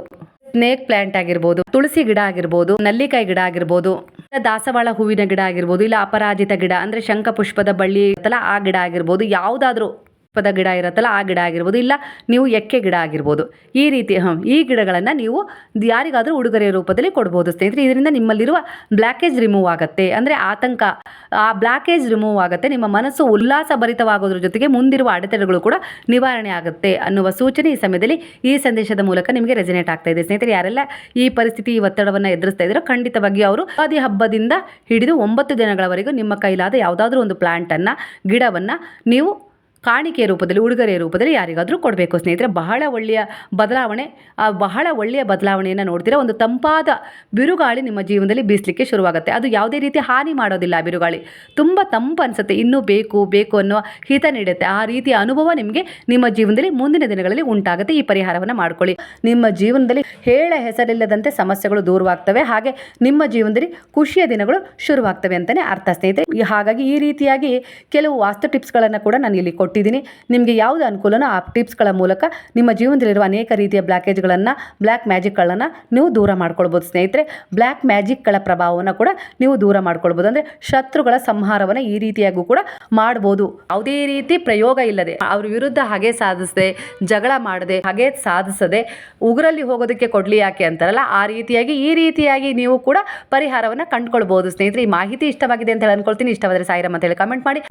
S1: ಸ್ನೇಕ್ ಪ್ಲಾಂಟ್ ಆಗಿರ್ಬೋದು, ತುಳಸಿ ಗಿಡ ಆಗಿರ್ಬೋದು, ನಲ್ಲಿಕಾಯಿ ಗಿಡ ಆಗಿರ್ಬೋದು. ದಾಸವಾಳ ಹೂವಿನ ಗಿಡ ಆಗಿರ್ಬೋದು, ಇಲ್ಲ ಅಪರಾಜಿತ ಗಿಡ, ಅಂದ್ರೆ ಶಂಖ ಪುಷ್ಪದ ಬಳ್ಳಿ ಆ ಗಿಡ ಆಗಿರ್ಬೋದು, ಯಾವುದಾದ್ರೂ ಪುಷ್ಪದ ಗಿಡ ಇರುತ್ತಲ್ಲ, ಆ ಗಿಡ ಆಗಿರ್ಬೋದು, ಇಲ್ಲ ನೀವು ಎಕ್ಕೆ ಗಿಡ ಆಗಿರ್ಬೋದು. ಈ ರೀತಿ ಹಾಂ ಈ ಗಿಡಗಳನ್ನು ನೀವು ಯಾರಿಗಾದರೂ ಉಡುಗೊರೆಯ ರೂಪದಲ್ಲಿ ಕೊಡ್ಬೋದು ಸ್ನೇಹಿತರೆ. ಇದರಿಂದ ನಿಮ್ಮಲ್ಲಿರುವ ಬ್ಲ್ಯಾಕೇಜ್ ರಿಮೂವ್ ಆಗುತ್ತೆ. ಅಂದರೆ ಆತಂಕ, ಆ ಬ್ಲ್ಯಾಕೇಜ್ ರಿಮೂವ್ ಆಗುತ್ತೆ. ನಿಮ್ಮ ಮನಸ್ಸು ಉಲ್ಲಾಸ ಭರಿತವಾಗೋದ್ರ ಜೊತೆಗೆ ಮುಂದಿರುವ ಅಡೆತಡೆಗಳು ಕೂಡ ನಿವಾರಣೆ ಆಗುತ್ತೆ ಅನ್ನುವ ಸೂಚನೆ ಈ ಸಮಯದಲ್ಲಿ ಈ ಸಂದೇಶದ ಮೂಲಕ ನಿಮಗೆ ರೆಸಿನೇಟ್ ಆಗ್ತಾ ಇದೆ. ಸ್ನೇಹಿತರೆ, ಯಾರೆಲ್ಲ ಈ ಪರಿಸ್ಥಿತಿ, ಈ ಒತ್ತಡವನ್ನು ಎದುರಿಸ್ತಾ ಇದ್ದರೋ, ಖಂಡಿತವಾಗಿ ಅವರು ಯುಗಾದಿ ಹಬ್ಬದಿಂದ ಹಿಡಿದು ಒಂಬತ್ತು ದಿನಗಳವರೆಗೂ ನಿಮ್ಮ ಕೈಲಾದ ಯಾವುದಾದ್ರೂ ಒಂದು ಪ್ಲಾಂಟನ್ನು, ಗಿಡವನ್ನು ನೀವು ಕಾಣಿಕೆ ರೂಪದಲ್ಲಿ, ಉಡುಗೊರೆ ರೂಪದಲ್ಲಿ ಯಾರಿಗಾದರೂ ಕೊಡಬೇಕು. ಸ್ನೇಹಿತರೆ, ಬಹಳ ಒಳ್ಳೆಯ ಬದಲಾವಣೆ, ಆ, ಬಹಳ ಒಳ್ಳೆಯ ಬದಲಾವಣೆಯನ್ನು ನೋಡ್ತೀರಾ? ಒಂದು ತಂಪಾದ ಬಿರುಗಾಳಿ ನಿಮ್ಮ ಜೀವನದಲ್ಲಿ ಬೀಸಲಿಕ್ಕೆ ಶುರುವಾಗುತ್ತೆ. ಅದು ಯಾವುದೇ ರೀತಿ ಹಾನಿ ಮಾಡೋದಿಲ್ಲ ಬಿರುಗಾಳಿ. ತುಂಬ ತಂಪು ಅನಿಸುತ್ತೆ. ಇನ್ನೂ ಬೇಕು ಬೇಕು ಅನ್ನೋ ಹಿತ ನೀಡುತ್ತೆ. ಆ ರೀತಿಯ ಅನುಭವ ನಿಮಗೆ ನಿಮ್ಮ ಜೀವನದಲ್ಲಿ ಮುಂದಿನ ದಿನಗಳಲ್ಲಿ ಉಂಟಾಗುತ್ತೆ. ಈ ಪರಿಹಾರವನ್ನು ಮಾಡ್ಕೊಳ್ಳಿ. ನಿಮ್ಮ ಜೀವನದಲ್ಲಿ ಹೇಳ ಹೆಸರಿಲ್ಲದಂತೆ ಸಮಸ್ಯೆಗಳು ದೂರವಾಗ್ತವೆ. ಹಾಗೆ ನಿಮ್ಮ ಜೀವನದಲ್ಲಿ ಖುಷಿಯ ದಿನಗಳು ಶುರುವಾಗ್ತವೆ ಅಂತಲೇ ಅರ್ಥ. ಸ್ನೇಹಿತರೆ ಹಾಗಾಗಿ ಈ ರೀತಿಯಾಗಿ ಕೆಲವು ವಾಸ್ತು ಟಿಪ್ಸ್ಗಳನ್ನು ಕೂಡ ನಾನು ಇಲ್ಲಿ ಕೊಟ್ಟಿದ್ದೀನಿ. ನಿಮಗೆ ಯಾವುದು ಅನುಕೂಲನೋ ಆ ಟಿಪ್ಸ್ಗಳ ಮೂಲಕ ನಿಮ್ಮ ಜೀವನದಲ್ಲಿರುವ ಅನೇಕ ರೀತಿಯ ಬ್ಲ್ಯಾಕೇಜ್ಗಳನ್ನು ಬ್ಲ್ಯಾಕ್ ಮ್ಯಾಜಿಕ್ಗಳನ್ನು ನೀವು ದೂರ ಮಾಡ್ಕೊಳ್ಬೋದು ಸ್ನೇಹಿತರೆ. ಬ್ಲ್ಯಾಕ್ ಮ್ಯಾಜಿಕ್ಗಳ ಪ್ರಭಾವವನ್ನು ಕೂಡ ನೀವು ದೂರ ಮಾಡ್ಕೊಳ್ಬೋದು. ಅಂದರೆ ಶತ್ರುಗಳ ಸಂಹಾರವನ್ನು ಈ ರೀತಿಯಾಗೂ ಕೂಡ ಮಾಡ್ಬೋದು. ಯಾವುದೇ ರೀತಿ ಪ್ರಯೋಗ ಇಲ್ಲದೆ, ಅವ್ರ ವಿರುದ್ಧ ಹಾಗೆ ಸಾಧಿಸದೆ, ಜಗಳ ಮಾಡದೆ, ಹಾಗೆ ಸಾಧಿಸದೆ, ಉಗುರಲ್ಲಿ ಹೋಗೋದಕ್ಕೆ ಕೊಡ್ಲಿ ಯಾಕೆ ಅಂತಾರಲ್ಲ, ಆ ರೀತಿಯಾಗಿ, ಈ ರೀತಿಯಾಗಿ ನೀವು ಕೂಡ ಪರಿಹಾರವನ್ನು ಕಂಡುಕೊಳ್ಬೋದು ಸ್ನೇಹಿತರೆ. ಈ ಮಾಹಿತಿ ಇಷ್ಟವಾಗಿದೆ ಅಂತ ಹೇಳಿ ಅನ್ಕೊಳ್ತೀನಿ. ಇಷ್ಟವಾದರೆ ಸಾಯಿರಮ್ಮ ಅಂತ ಹೇಳಿ ಕಮೆಂಟ್ ಮಾಡಿ.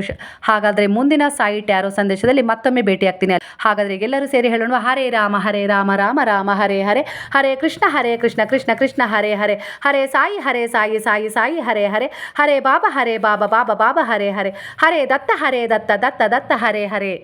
S1: ಹಾಗಾದರೆ ಮುಂದಿನ ಸಾಯಿ ಟ್ಯಾರೋ ಸಂದೇಶದಲ್ಲಿ ಮತ್ತೊಮ್ಮೆ ಭೇಟಿ ಆಗ್ತೀನಿ ಹಾಗಾದರೆ ಎಲ್ಲರೂ ಸೇರಿ ಹೇಳೋಣ ಹರೇ ರಾಮ ಹರೇ ರಾಮ ರಾಮ ರಾಮ, ಹರೇ ಹರೇ. ಹರೇ ಕೃಷ್ಣ ಹರೇ ಕೃಷ್ಣ ಕೃಷ್ಣ ಕೃಷ್ಣ, ಹರೇ ಹರೇ. ಹರೇ ಸಾಯಿ ಹರೇ ಸಾಯಿ ಸಾಯಿ ಸಾಯಿ, ಹರೇ ಹರೇ. ಹರೇ ಬಾಬಾ ಹರೇ ಬಾಬಾ ಬಾಬಾ ಬಾಬಾ, ಹರೇ ಹರೇ. ಹರೇ ದತ್ತ ಹರೇ ದತ್ತ ದತ್ತ ದತ್ತ, ಹರೇ ಹರೇ.